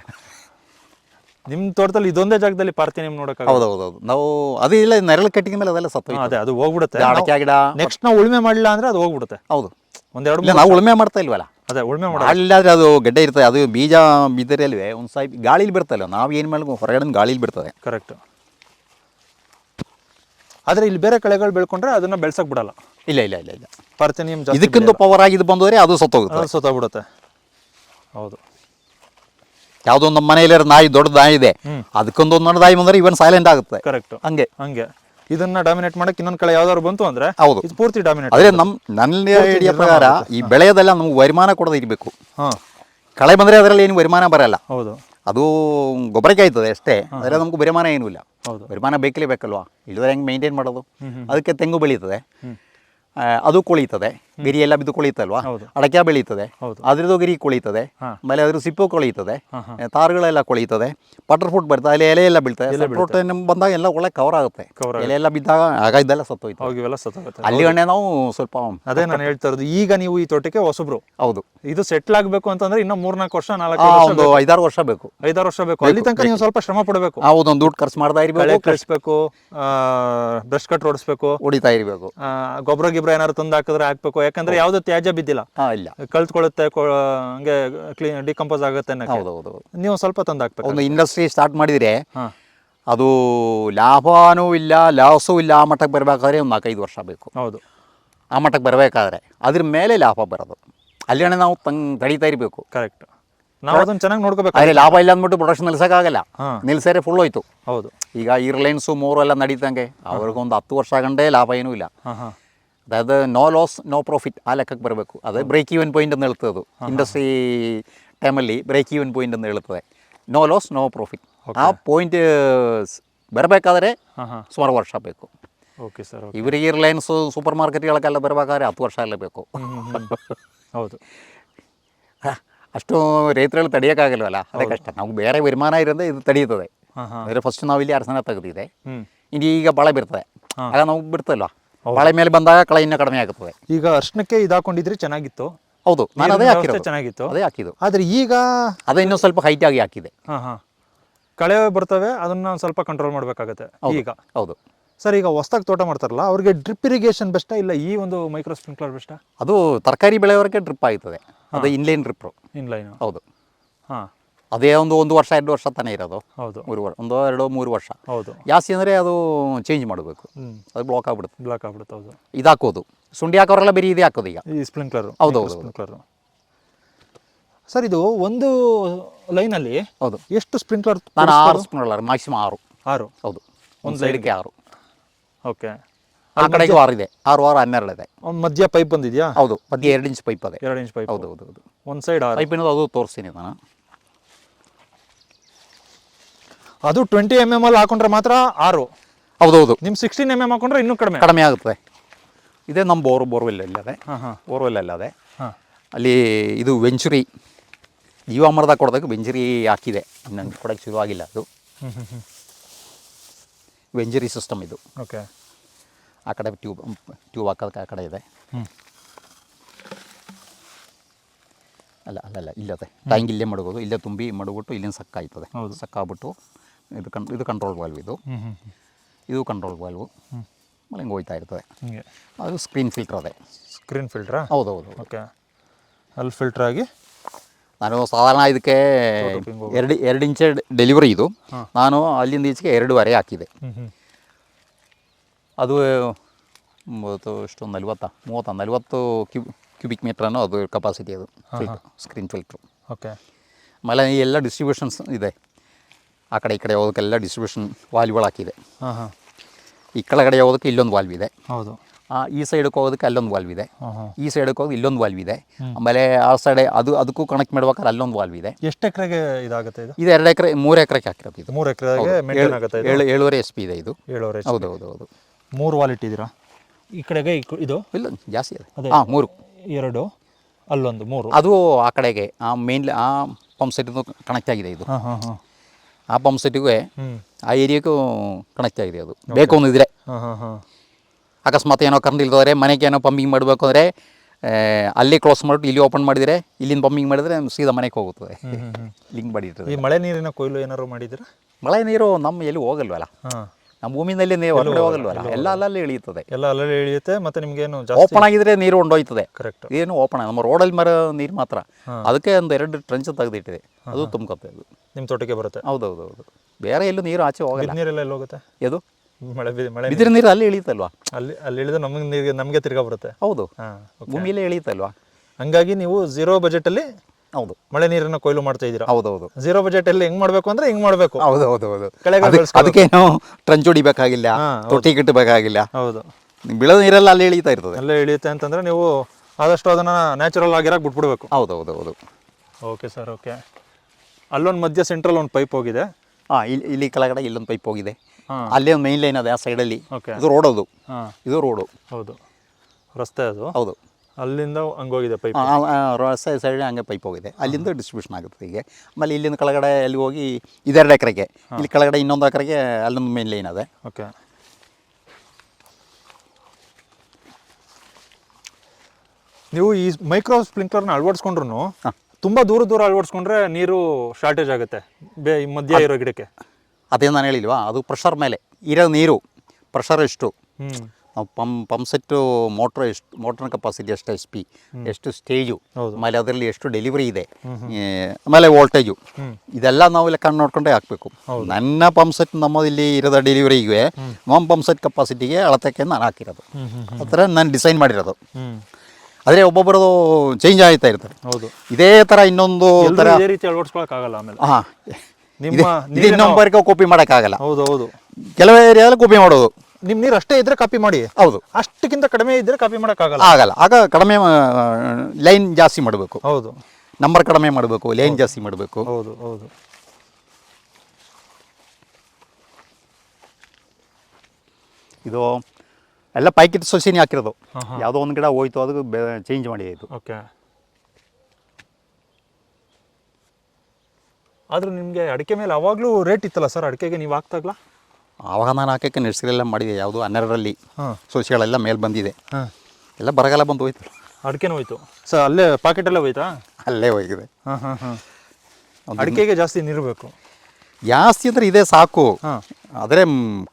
ನಿಮ್ಮ ತೋಟದಲ್ಲಿ ಇದೊಂದೇ ಜಾಗದಲ್ಲಿ ಪಾರ್ಥಿನಿಯಮ್ ನೋಡೋಕ್ಕಾಗ ಹೌದು ಹೌದು ಹೌದು ನಾವು ಅದು ಇಲ್ಲ ನೆರಳು ಕಟ್ಟಿದ ಮೇಲೆ ಅದೆಲ್ಲ ಸತ್ತು ಅದೇ ಅದು ಹೋಗ್ಬಿಡುತ್ತೆ. ಅಡಕೆ ಗಿಡ. ನೆಕ್ಸ್ಟ್ ನಾವು ಉಳುಮೆ ಮಾಡಲಿಲ್ಲ ಅಂದರೆ ಅದು ಹೋಗ್ಬಿಡುತ್ತೆ. ಹೌದು. ಒಂದೆರಡು ಇಲ್ಲ ನಾವು ಉಳುಮೆ ಮಾಡ್ತಾ ಇಲ್ವಲ್ಲ? ಅದೇ ಉಳುಮೆ ಮಾಡಿ ಅಲ್ಲಾದ್ರೆ ಅದು ಗಡ್ಡೆ ಇರ್ತದೆ. ಅದು ಬೀಜ ಬಿದ್ದರಲ್ವೇ ಒಂದು ಸಾಯಿ ಗಾಳಿಲಿ ಬಿಡ್ತಲ್ಲ ನಾವು ಏನು ಮೇಲೆ ಹೊರಗಡೆ ಗಾಳಿಲಿ ಬಿಡ್ತದೆ ಕರೆಕ್ಟ್ ಆದರೆ ಇಲ್ಲಿ ಬೇರೆ ಕಳೆಗಳು ಬೆಳ್ಕೊಂಡ್ರೆ ಅದನ್ನ ಬೆಳ್ಸಕ್ ಬಿಡಲ್ಲ. ಇಲ್ಲ ಇಲ್ಲ ಇಲ್ಲ ಇಲ್ಲ. ಪಾರ್ಥೇನಿಯಂ ಇದಕ್ಕಿಂತ ಪವರ್ ಆಗಿದ್ದು ಬಂದವರೆ ಅದು ಸತ್ತೋಗುತ್ತೆ. ಅದು ಸತ್ತೋಗ್ಬಿಡುತ್ತೆ. ಹೌದು. ಯಾವುದೋ ನಮ್ಮ ಮನೆಯಲ್ಲಿ ನಾಯಿ ದೊಡ್ಡ ನಾಯಿ ಇದೆ. ಅದಕ್ಕೊಂದು ಒಂದು ನಾಯಿ ಬಂದರೆ ಇವನ್ ಸೈಲೆಂಟ್ ಆಗುತ್ತೆ. ಕರೆಕ್ಟ್ ಹಂಗೆ. ಹಂಗೆ. ಇದನ್ನ ಡಾಮಿನೇಟ್ ಮಾಡಕ್ಕೆ ಇನ್ನೊಂದು ಕಳೆ ಯಾವ್ದಾದ್ರು ಬಂತು ಅಂದ್ರೆ ಹೌದು. ಇದು ಪೂರ್ತಿ ಡಾಮಿನೇಟ್ ಅದೇ ನಮ್ ನನ್ನ ಐಡಿಯಾ ಪ್ರಕಾರ ಈ ಬೆಳೆಯದೆಲ್ಲ ನಮ್ಗೆ ವರಿಮಾನ ಕೊಡೋದು ಇರಬೇಕು. ಹಾಂ. ಕಳೆ ಬಂದ್ರೆ ಅದರಲ್ಲಿ ಏನು ವರಿಮಾನ ಬರಲ್ಲ. ಹೌದು. ಅದು ಗೊಬ್ಬರಕ್ಕೆ ಆಯ್ತದೆ ಅಷ್ಟೇ. ಅದರಲ್ಲಿ ನಮ್ಗೆ ವರಿಮಾನ ಏನೂ ಇಲ್ಲ. ಹೌದು. ವರಿಮಾನ ಬೇಕಲೇ ಬೇಕಲ್ವಾ? ಇಲ್ಲದ್ರೆ ಹೆಂಗೆ ಮೇಂಟೈನ್ ಮಾಡೋದು? ಅದಕ್ಕೆ ತೆಂಗು ಬೆಳೀತದೆ. ಅದು ಕೊಳೀತದೆ. ಗಿರಿ ಎಲ್ಲ ಬಿದ್ದು ಕುಳಿತಲ್ವಾ. ಅಡಕೆ ಬೆಳೀತದೆ. ಅದ್ರದ್ದು ಗಿರಿ ಕೊಳೀತದೆ. ಆಮೇಲೆ ಅದ್ರ ಸಿಪ್ಪು ಕೊಳೀತದೆ ತಾರ್ಗಳೆಲ್ಲ ಕೊಳೀತದೆ ಬಟರ್ ಫ್ರೂಟ್ ಬರ್ತದೆ ಅಲ್ಲಿ ಎಲೆ ಎಲ್ಲ ಬೀಳ್ತದೆ. ಫ್ರೂಟ್ ಬಂದಾಗ ಎಲ್ಲ ಒಳ್ಳೆ ಕವರ್ ಆಗುತ್ತೆ. ಎಲೆ ಎಲ್ಲ ಬಿದ್ದಾಗ ಆಗ ಇದೆಲ್ಲ ಸತ್ತೋಯ್ತು ಅಲ್ಲಿ ಗಂಟೆ ನಾವು ಸ್ವಲ್ಪ ಅದೇ ನಾನು ಹೇಳ್ತಾ ಇರೋದು ಈಗ ನೀವು ಈ ತೋಟಕ್ಕೆ ಹೊಸಬ್ರು. ಹೌದು. ಇದು ಸೆಟ್ಲ್ ಆಗಬೇಕು ಅಂತಂದ್ರೆ ಇನ್ನೂ ಮೂರ್ನಾಲ್ಕು ವರ್ಷ ನಾಲ್ಕು ಒಂದು ಐದಾರು ವರ್ಷ ಬೇಕು. ಐದಾರು ವರ್ಷ ಬೇಕು. ಅಲ್ಲಿ ತನಕ ನೀವು ಸ್ವಲ್ಪ ಶ್ರಮ ಪಡಬೇಕು. ಹೌದೊಂದು ದುಡ್ಡು ಖರ್ಚು ಮಾಡ್ತಾ ಇರಬೇಕು ಕಳಿಸ್ಬೇಕು ಬ್ರಷ್ ಕಟ್ ಓಡಿಸ್ಬೇಕು. ಹೊಡಿತಾ ಇರಬೇಕು. ಗೊಬ್ಬರ ಗಿಬ್ರ ಏನಾದ್ರು ತಂದು ಹಾಕಿದ್ರೆ ಹಾಕ್ಬೇಕು ಯಾಕಂದ್ರೆ ಯಾವ್ದು ತ್ಯಾಜ್ಯ ಬಿದ್ದಿಲ್ಲ. ಇಲ್ಲ. ಕಳ್ತ್ಕೊಳ್ಳುತ್ತೆ ಹಂಗೆ ಕ್ಲೀನ್ ಡಿಕಂಪೋಸ್ ಆಗುತ್ತೆ. ಹೌದು ನೀವು ಸ್ವಲ್ಪ ತಂದು ಹಾಕ್ಬೇಕು ಒಂದು ಇಂಡಸ್ಟ್ರಿ ಸ್ಟಾರ್ಟ್ ಮಾಡಿದ್ರೆ ಅದು ಲಾಭನೂ ಇಲ್ಲ ಲಾಸೂ ಇಲ್ಲ ಆ ಮಟ್ಟಕ್ಕೆ ಬರಬೇಕಾದ್ರೆ ಒಂದು ನಾಲ್ಕೈದು ವರ್ಷ ಬೇಕು. ಹೌದು. ಆ ಮಟ್ಟಕ್ಕೆ ಬರಬೇಕಾದ್ರೆ ಅದ್ರ ಮೇಲೆ ಲಾಭ ಬರೋದು. ಅಲ್ಲಿಯೇ ನಾವು ತಂಗ್ ತಡೀತಾ ಇರಬೇಕು. ಕರೆಕ್ಟ್ ನಾವು ಅದನ್ನ ಚೆನ್ನಾಗಿ ನೋಡ್ಕೋಬೇಕು ಅಲ್ಲಿ ಲಾಭ ಇಲ್ಲ ಅಂದ್ಬಿಟ್ಟು ಪ್ರೊಡಕ್ಷನ್ ನಿಲ್ಸೋಕ್ಕಾಗಲ್ಲ. ನಿಲ್ಸರೆ ಫುಲ್ ಹೋಯ್ತು. ಹೌದು. ಈಗ ಏರ್ಲೈನ್ಸು ಮೂರು ಎಲ್ಲ ನಡೀತಂಗೆ. ಅವ್ರಿಗೊಂದು ಹತ್ತು ವರ್ಷ ಆಗಂಡೇ ಲಾಭ ಏನೂ ಇಲ್ಲ. ಅದಾದ ನೋ ಲಾಸ್ ನೋ ಪ್ರಾಫಿಟ್ ಆ ಲೆಕ್ಕಕ್ಕೆ ಬರಬೇಕು ಅದೇ ಬ್ರೇಕ್ ಈವನ್ ಪಾಯಿಂಟ್ ಅಂತ ಹೇಳ್ತದೆ ಅದು ಇಂಡಸ್ಟ್ರಿ ಟೈಮಲ್ಲಿ ಬ್ರೇಕ್ ಈವನ್ ಪಾಯಿಂಟ್ ಅಂತ ಹೇಳ್ತದೆ ನೋ ಲಾಸ್ ನೋ ಪ್ರಾಫಿಟ್ ಆ ಪಾಯಿಂಟ್ ಬರಬೇಕಾದ್ರೆ ಹಾ ಹಾ ಸುಮಾರು ವರ್ಷ ಬೇಕು ಓಕೆ ಸರ್ ಓಕೆ ಇವರಿಗೆ ಏರ್ಲೈನ್ಸು ಸೂಪರ್ ಮಾರ್ಕೆಟ್ಗಳಿಗೆಲ್ಲ ಬರಬೇಕಾದ್ರೆ ಹತ್ತು ವರ್ಷ ಎಲ್ಲ ಬೇಕು ಹೌದು ಹ, ಅಷ್ಟು ರೈತರಲ್ಲಿ ತಡೆಯೋಕ್ಕಾಗಲ್ವಲ್ಲ ಅದೇ ಕಷ್ಟ ನಾವು ಬೇರೆ ವರಿಮಾನ ಇರೋದೇ ಇದು ತಡೆಯುತ್ತದೆ ಹಾ ಹಾ ಅಂದರೆ ಫಸ್ಟ್ ನಾವು ಇಲ್ಲಿ ಅರಸನ ತೆಗೆದಿದೆ ಹ್ಮ್ ಇನ್ನು ಈಗ ಬಾಳೆ ಬಿರ್ತದೆ ಆಗ ನಾವು ಬಿಡ್ತಲ್ವ ಬಾಳೆ ಮೇಲೆ ಬಂದಾಗ ಕಳೆ ಇನ್ನೂ ಕಡಿಮೆ ಆಗುತ್ತದೆ. ಈಗ ಅರ್ಶನಕ್ಕೆ ಇದಾಕೊಂಡಿದ್ರೆ ಹಾಕೊಂಡಿದ್ರಿ ಚೆನ್ನಾಗಿತ್ತು. ಹೌದು ನಾನು ಅದೇ ಹಾಕಿದ್ರೆ ಹಾಕಿರೋದು. ಚೆನ್ನಾಗಿತ್ತು. ಅದೇ ಹಾಕಿದ್ದು. ಆದ್ರೆ ಈಗ ಅದೇ ಇನ್ನೂ ಸ್ವಲ್ಪ ಹೈಟ್ ಆಗಿ ಹಾಕಿದೆ. ಹಾ ಹಾ. ಕಳೆ ಬರ್ತವೆ ಅದನ್ನ ಸ್ವಲ್ಪ ಕಂಟ್ರೋಲ್ ಮಾಡ್ಬೇಕಾಗತ್ತೆ ಈಗ. ಹೌದು. ಸರ್ ಈಗ ಹೊಸ್ದಾಗಿ ತೋಟ ಮಾಡ್ತಾರಲ್ಲ ಅವ್ರಿಗೆ ಡ್ರಿಪ್ ಇರಿಗೇಷನ್ ಬೆಸ್ಟ್ ಇಲ್ಲ ಈ ಒಂದು ಮೈಕ್ರೋ ಸ್ಪ್ರಿಂಕ್ಲರ್ ಬೆಸ್ಟ್ ಅದು ತರಕಾರಿ ಬೆಳೆಯವರೆಗೆ ಡ್ರಿಪ್ ಆಯ್ತದೆ. ಅದು ಇನ್ಲೈನ್ ಡ್ರಿಪ್ ಇನ್ಲೈನ್ ಹೌದು. ಹಾ. ಅದೇ ಒಂದು ಒಂದು ವರ್ಷ ಎರಡು ವರ್ಷ ತಾನೇ ಇರೋದು. ಹೌದು. ಮೂರು ವರ್ಷ ಒಂದು ಎರಡು ಮೂರು ವರ್ಷ. ಹೌದು. ಜಾಸ್ತಿ ಅಂದರೆ ಅದು ಚೇಂಜ್ ಮಾಡಬೇಕು. ಅದು ಬ್ಲಾಕ್ ಆಗ್ಬಿಡುತ್ತೆ. ಬ್ಲಾಕ್ ಆಗ್ಬಿಡುತ್ತೆ ಹೌದು. ಇದು ಹಾಕೋದು ಸುಂಡಿ ಹಾಕೋರೆಲ್ಲ ಬೇರೆ ಇದೇ ಹಾಕೋದು ಈಗ. ಈ ಸ್ಪ್ರಿಂಕ್ಲರ್. ಹೌದು, ಹೌದು, ಸ್ಪ್ರಿಂಕ್ಲರ್. ಸರ್ ಇದು ಒಂದು ಲೈನಲ್ಲಿ ಹೌದು. ಎಷ್ಟು ಸ್ಪ್ರಿಂಕ್ಲರ್ ನಾನು ಆರು ಸ್ಪ್ರಿಂಕ್ಲರ್ ಮ್ಯಾಕ್ಸಿಮಮ್ ಆರು. ಆರು? ಹೌದು. ಒಂದು ಸೈಡ್ಗೆ ಆರು. ಓಕೆ. ಆ ಕಡೆಗೆ ಆರು ಇದೆ. ಆರು ಆರು ಹನ್ನೆರಡು ಇದೆ. ಒಂದು ಮಧ್ಯ ಪೈಪ್ ಬಂದಿದೆಯಾ? ಹೌದು. ಮಧ್ಯ ಎರಡು ಇಂಚ್ ಪೈಪ್ ಅದೇ. ಎರಡು ಇಂಚ್ ಪೈಪ್ ಹೌದು ಹೌದು ಹೌದು. ಒಂದು ಸೈಡ್ ಪೈಪ್ ಅನ್ನೋದು ಅದು ತೋರಿಸ್ತೀನಿ ನಾನು. ಅದು ಟ್ವೆಂಟಿ ಎಂ ಎಂ ಅಲ್ಲಿ ಹಾಕೊಂಡ್ರೆ ಮಾತ್ರ ಆರು. ಹೌದು ಹೌದು ನಿಮ್ ಸಿಕ್ಸ್ಟೀನ್ ಎಂ ಎಂ ಹಾಕೊಂಡ್ರೆ ಇನ್ನೂ ಕಡಿಮೆ. ಕಡಿಮೆ ಆಗುತ್ತೆ. ಇದೇ ನಮ್ಮ ಬೋರ್ ಬೋರ್ವೆಲ್ ಅಲ್ಲದೆ ಬೋರ್ವೆಲ್ ಅಲ್ಲದೆ ಅಲ್ಲಿ ಇದು ವೆಂಚುರಿ ಜೀವಾಮೃತ ಕೊಡೋದಕ್ಕೆ ವೆಂಚುರಿ ಹಾಕಿದೆ. ನಂಗೆ ಕೊಡೋಕ್ಕೆ ಶುರುವಾಗಿಲ್ಲ ಅದು. ವೆಂಜುರಿ ಸಿಸ್ಟಮ್ ಇದು. ಓಕೆ ಆ ಕಡೆ ಟ್ಯೂಬ್ ಟ್ಯೂಬ್ ಹಾಕೋದಕ್ಕೆ ಆ ಕಡೆ ಇದೆ. ಅಲ್ಲ ಅಲ್ಲ ಅಲ್ಲ ಇಲ್ಲದೆ. ಟ್ಯಾಂಕ್ ಇಲ್ಲೇ ಮಡಗೋದು ಇಲ್ಲೇ ತುಂಬಿ ಮಡಗ್ಬಿಟ್ಟು ಇಲ್ಲಿಂದ ಸಕ್ಕಾಯ್ತದೆ. ಸಕ್ಕಾಗ್ಬಿಟ್ಟು ಇದು ಕನ್ ಇದು ಕಂಟ್ರೋಲ್ ವಾಲ್ವ್ ಇದು ಇದು ಕಂಟ್ರೋಲ್ ವಾಲ್ವು ಆಮೇಲೆ ಹಿಂಗೆ ಹೋಯ್ತಾ ಇರ್ತದೆ ಹಿಂಗೆ ಅದು ಸ್ಕ್ರೀನ್ ಫಿಲ್ಟರ್ ಅದೇ ಸ್ಕ್ರೀನ್ ಫಿಲ್ಟ್ರಾ ಹೌದು ಹೌದು ಓಕೆ ಅಲ್ಲಿ ಫಿಲ್ಟರ್ ಆಗಿ ನಾನು ಸಾಧಾರಣ ಇದಕ್ಕೆ. ಎರಡು ಎರಡು ಇಂಚ್ ಡೆಲಿವರಿ ಇದು. ನಾನು ಅಲ್ಲಿಂದ ಈಚೆಗೆ ಎರಡೂವರೆ ಹಾಕಿದೆ ಅದು ಮೂವತ್ತು ಇಷ್ಟೊಂದು ನಲ್ವತ್ತ ಮೂವತ್ತ ನಲ್ವತ್ತು ಕ್ಯೂ ಕ್ಯೂಬಿಕ್ ಮೀಟ್ರನ್ನು ಅದು ಕೆಪಾಸಿಟಿ ಅದು ಸ್ಕ್ರೀನ್ ಫಿಲ್ಟ್ರು ಓಕೆ ಆಮೇಲೆ ಎಲ್ಲ ಡಿಸ್ಟ್ರಿಬ್ಯೂಷನ್ಸ್ ಇದೆ ಆ ಕಡೆ ಈ ಕಡೆ ಹೋಗೋದಕ್ಕೆಲ್ಲ ಡಿಸ್ಟ್ರಿಬ್ಯೂಷನ್ ವಾಲ್ವ್ಗಳು ಹಾಕಿದೆ ಹಾಂ ಹಾಂ. ಈ ಕೆಳಗಡೆ ಹೋಗೋದಕ್ಕೆ ಇಲ್ಲೊಂದು ವಾಲ್ವ್ ಇದೆ. ಹೌದು. ಈ ಸೈಡಕ್ಕೆ ಹೋಗೋದಕ್ಕೆ ಅಲ್ಲೊಂದು ವಾಲ್ವ್ ಇದೆ. ಈ ಸೈಡಕ್ಕೆ ಹೋಗಿ ಇಲ್ಲೊಂದು ವಾಲ್ವ್ ಇದೆ. ಆಮೇಲೆ ಆ ಸೈಡ್ ಅದು ಅದಕ್ಕೂ ಕನೆಕ್ಟ್ ಮಾಡ್ಬೇಕಾದ್ರೆ ಅಲ್ಲೊಂದು ವಾಲ್ವ್ ಇದೆ. ಎಷ್ಟು ಎಕರೆಗೆ ಇದಾಗುತ್ತೆ ಇದು? ಇದು ಎರಡು ಎಕರೆ ಮೂರು ಎಕರೆಗೆ ಹಾಕಿರೋದು ಇದು. ಮೂರು ಎಕರೆಗೆ ಏಳು ಏಳುವರೆ ಎಸ್ ಪಿ ಇದೆ ಇದು. ಏಳುವರೆ ಹೌದು ಹೌದು ಹೌದು. ಮೂರು ವಾಲ್ ಇಟ್ಟಿದ್ದೀರಾ? ಈ ಕಡೆಗೆ ಇದು? ಇಲ್ಲ ಜಾಸ್ತಿ ಇದೆ. ಹಾಂ ಮೂರು. ಎರಡು ಅಲ್ಲೊಂದು ಮೂರು. ಅದು ಆ ಕಡೆಗೆ ಆ ಮೇನ್ ಆ ಪಂಪ್ ಸೆಟ್ ಕನೆಕ್ಟ್ ಆಗಿದೆ ಇದು. ಹಾಂ ಹಾಂ ಹಾಂ. ಆ ಪಂಪ್ ಸೆಟ್ಟಿಗೂ ಆ ಏರಿಯಾಗೂ ಕನೆಕ್ಟ್ ಆಗಿದೆ ಅದು. ಬೇಕು ಹಾಂ ಅಕಸ್ಮಾತ್ ಏನೋ ಕರೆಂಟ್ ಇಲ್ದೋದ್ರೆ ಮನೆಗೆ ಏನೋ ಪಂಪಿಂಗ್ ಮಾಡಬೇಕು ಅಂದರೆ ಅಲ್ಲಿ ಕ್ಲೋಸ್ ಮಾಡಿಬಿಟ್ಟು ಇಲ್ಲಿ ಓಪನ್ ಮಾಡಿದರೆ ಇಲ್ಲಿಂದ ಪಂಪಿಂಗ್ ಮಾಡಿದರೆ ಸೀದಾ ಮನೆಗೆ ಹೋಗುತ್ತದೆ. ಲಿಂಕ್ ಮಾಡಿರ್ತದೆ *laughs* ಈ ಮಳೆ ನೀರಿನ ಕೊಯ್ಲು ಏನಾದ್ರು ಮಾಡಿದ್ರೆ ಮಳೆ ನೀರು ನಮ್ಮ ಎಲ್ಲಿ ಹೋಗಲ್ವಲ್ಲ ನಮ್ಮ ಭೂಮಿನಲ್ಲಿ ನೀರು ಹೊರಗಡೆ ಹೋಗಲ್ವಲ್ಲ? ಎಲ್ಲ ಅಲ್ಲಲ್ಲಿ ಇಳಿಯುತ್ತದೆ. ಎಲ್ಲ ಅಲ್ಲಲ್ಲಿ ಇಳಿಯುತ್ತೆ ಮತ್ತೆ ನಿಮ್ಗೇನು ಜಾಸ್ತಿ ಓಪನ್ ಆಗಿದ್ರೆ ನೀರು ಹೊಂಡೋಯ್ತದೆ ಕರೆಕ್ಟ್ ಏನು ಓಪನ್ ನಮ್ಮ ರೋಡಲ್ಲಿ ಮರ ನೀರು ಮಾತ್ರ. ಅದಕ್ಕೆ ಒಂದು ಎರಡು ಟ್ರಂಚ್ ತೆಗೆದಿಟ್ಟಿದೆ. ಅದು ತುಂಬ್ಕೊತ್ತೆ ಅದು ನಿಮ್ಮ ತೋಟಕ್ಕೆ ಬರುತ್ತೆ? ಹೌದೌದು ಹೌದು ಬೇರೆ ಎಲ್ಲೂ ನೀರು ಆಚೆ ಹೋಗಲ್ಲ. ನೀರೆಲ್ಲ ಎಲ್ಲಿ ಹೋಗುತ್ತೆ? ಎದು? ಮಳೆ ಮಳೆ ಬಿದಿರು ನೀರು ಅಲ್ಲಿ ಇಳಿಯುತ್ತಲ್ವಾ? ಅಲ್ಲಿ ಅಲ್ಲಿ ಇಳಿದು ನಮಗೆ ನೀರಿಗೆ ನಮಗೆ ತಿರ್ಗಾ ಬರುತ್ತೆ. ಹೌದು. ಭೂಮಿಯಲ್ಲೇ ಇಳಿಯುತ್ತಲ್ವಾ? ಹಂಗಾಗಿ ನೀವು ಝೀರೋ ಬಜೆಟಲ್ಲಿ ಹೌದು. ಮಳೆ ನೀರನ್ನ ಕೊಯ್ಲು ಮಾಡ್ತಾ ಇದ್ದೀರಾ? ಹೌದೌದು. ಬಜೆಟ್ ಅಲ್ಲಿ ಹೆಂಗ್ ಮಾಡಬೇಕು ಅಂದ್ರೆ ಹಿಂಗ್ ಮಾಡಬೇಕು? ಹೌದು ಹೌದು ಹೌದು ಕೆಳಗೆ ಅದಕ್ಕೆ- ಅದಕ್ಕೇನು ಟ್ರಂಚ್ ಹೊಡಿಬೇಕಾಗಿಲ್ಲ ಹಾ, ತೊಟ್ಟಿ ಕಟ್ಟಬೇಕಾಗಿಲ್ಲ. ಹೌದು. ಬೀಳೋ ನೀರೆಲ್ಲ ಅಲ್ಲಿ ಇಳಿತಾ ಇರ್ತದೆ. ಎಲ್ಲ ಇಳಿಯುತ್ತೆ ಅಂತಂದ್ರೆ ನೀವು ಆದಷ್ಟು ಅದನ್ನ ನ್ಯಾಚುರಲ್ ಆಗಿರಾಕ್ ಬಿಟ್ಬಿಡ್ಬೇಕು. ಹೌದು ಹೌದು ಹೌದು ಓಕೆ ಸರ್ ಓಕೆ ಅಲ್ಲೊಂದು ಮಧ್ಯ ಸೆಂಟ್ರಲ್ ಒಂದು ಪೈಪ್ ಹೋಗಿದೆ. ಹಾಂ ಇಲ್ಲಿ ಇಲ್ಲಿ ಕೆಳಗಡೆ ಇಲ್ಲೊಂದು ಪೈಪ್ ಹೋಗಿದೆ. ಅಲ್ಲಿ ಅಲ್ಲೇ ಒಂದು ಮೈನ್ ಲೈನ್ ಅದೇ ಆ ಸೈಡಲ್ಲಿ ಓಕೆ ಇದು ರೋಡ್ ಅದು. ಹಾಂ. ಇದು ರೋಡು ಹೌದು. ರಸ್ತೆ ಅದು. ಹೌದು. ಅಲ್ಲಿಂದ ಹಂಗೋಗಿದೆ ಪೈಪ್ ಸೈಡ್ ಸೈಡ್ ಹಂಗೆ ಪೈಪ್ ಹೋಗಿದೆ. ಅಲ್ಲಿಂದ ಡಿಸ್ಟ್ರಿಬ್ಯೂಷನ್ ಆಗುತ್ತೆ ಹೀಗೆ. ಆಮೇಲೆ ಇಲ್ಲಿಂದ ಕೆಳಗಡೆ ಅಲ್ಲಿ ಹೋಗಿ ಇದೆರಡು ಎಕರೆಗೆ. ಇಲ್ಲಿ ಕೆಳಗಡೆ ಇನ್ನೊಂದು ಎಕರೆಗೆ ಅಲ್ಲೊಂದು ಮೇನ್ ಲೈನ್ ಅದೇ. ಓಕೆ ನೀವು ಈ ಮೈಕ್ರೋ ಸ್ಪ್ರಿಂಕ್ಲರ್ನ ಅಳವಡಿಸ್ಕೊಂಡ್ರು ತುಂಬ ದೂರ ದೂರ ಅಳವಡಿಸ್ಕೊಂಡ್ರೆ ನೀರು ಶಾರ್ಟೇಜ್ ಆಗುತ್ತೆ ಬೇ ಮಧ್ಯ ಇರೋ ಗಿಡಕ್ಕೆ. ಅದೇ ನಾನು ಹೇಳಿಲ್ವಾ? ಅದು ಪ್ರೆಷರ್ ಮೇಲೆ. ಇರೋ ನೀರು ಪ್ರೆಷರ್ ಎಷ್ಟು ನಾವು ಪಂಪ್ ಪಂಪ್ ಸೆಟ್ಟು ಮೋಟ್ರ್ ಎಷ್ಟು ಮೋಟ್ರ್ನ ಕೆಪಾಸಿಟಿ ಎಷ್ಟು ಎಚ್ ಪಿ ಎಷ್ಟು ಸ್ಟೇಜು. ಆಮೇಲೆ ಅದರಲ್ಲಿ ಎಷ್ಟು ಡೆಲಿವರಿ ಇದೆ. ಆಮೇಲೆ ವೋಲ್ಟೇಜು ಇದೆಲ್ಲ ನಾವು ಲೆಕ್ಕ ನೋಡ್ಕೊಂಡೇ ಹಾಕಬೇಕು. ನನ್ನ ಪಂಪ್ ಸೆಟ್ ನಮ್ಮದು ಇಲ್ಲಿ ಇರೋದ ಡೆಲಿವರಿಗೆ ನಮ್ಮ ಪಂಪ್ ಸೆಟ್ ಕೆಪಾಸಿಟಿಗೆ ಅಳತಕ್ಕೆ ನಾನು ಹಾಕಿರೋದು. ಆ ಥರ ನಾನು ಡಿಸೈನ್ ಮಾಡಿರೋದು. ಆದರೆ ಒಬ್ಬೊಬ್ಬರದು ಚೇಂಜ್ ಆಗ್ತಾ ಇರ್ತಾರೆ ಹೌದು. ಇದೇ ಥರ ಇನ್ನೊಂದು ಥರ ರೀತಿ ಅಳವಡಿಸ್ಕೊಳಕ್ಕಾಗಲ್ಲ ಆಮೇಲೆ. ಹಾಂ. ಇನ್ನೊಬ್ಬರಿಗೆ ಕಾಪಿ ಮಾಡೋಕ್ಕಾಗಲ್ಲ. ಹೌದು ಹೌದು. ಕೆಲವೇ ಏರಿಯಾದಲ್ಲಿ ಕಾಪಿ ಮಾಡೋದು. ನಿಮ್ ನೀರು ಅಷ್ಟೇ ಇದ್ರೆ ಕಾಪಿ ಮಾಡಿ. ಹೌದು. ಅಷ್ಟಕ್ಕಿಂತ ಕಡಿಮೆ ಇದ್ರೆ ಕಾಪಿ ಮಾಡಕ್ ಆಗಲ್ಲ. ಆಗಲ್ಲ. ಆಗ ಕಡಿಮೆ ಲೈನ್ ಜಾಸ್ತಿ ಮಾಡಬೇಕು. ಹೌದು. ನಂಬರ್ ಕಡಿಮೆ ಮಾಡಬೇಕು ಲೈನ್ ಜಾಸ್ತಿ ಮಾಡಬೇಕು. ಹೌದು ಹೌದು. ಇದು ಎಲ್ಲ ಪ್ಯಾಕೆಟ್ ಸೊಸಿನೇ ಹಾಕಿರೋದು. ಯಾವುದೋ ಒಂದು ಗಿಡ ಹೋಯ್ತು ಅದು ಚೇಂಜ್ ಮಾಡಿ ಆಯಿತು ಓಕೆ. ಆದ್ರೂ ನಿಮ್ಗೆ ಅಡಿಕೆ ಮೇಲೆ ಅವಾಗಲೂ ರೇಟ್ ಇತ್ತಲ್ಲ ಸರ್ ಅಡಿಕೆಗೆ ನೀವು ಹಾಕ್ತಾಗ್ಲಾ ಆವಾಗ ನಾನು ಹಾಕೋಕ್ಕೆ ನರ್ಸರಿಯೆಲ್ಲ ಮಾಡಿದೆ ಯಾವುದು ಹನ್ನೆರಡರಲ್ಲಿ ಸೋಸಿಗಳೆಲ್ಲ ಮೇಲೆ ಬಂದಿದೆ. ಎಲ್ಲ ಬರಗಾಲ ಬಂದು ಹೋಯ್ತು. ಅಡಿಕೆನೂ ಹೋಯ್ತು. ಸರ್ ಅಲ್ಲೇ ಪಾಕೆಟಲ್ಲೇ ಹೋಯ್ತಾ? ಅಲ್ಲೇ ಹೋಗಿದೆ. ಹಾಂ ಹಾಂ ಹಾಂ. ಅಡಿಕೆಗೆ ಜಾಸ್ತಿ ನೀರು ಬೇಕು. ಜಾಸ್ತಿ ಅಂದರೆ ಇದೇ ಸಾಕು. ಆದರೆ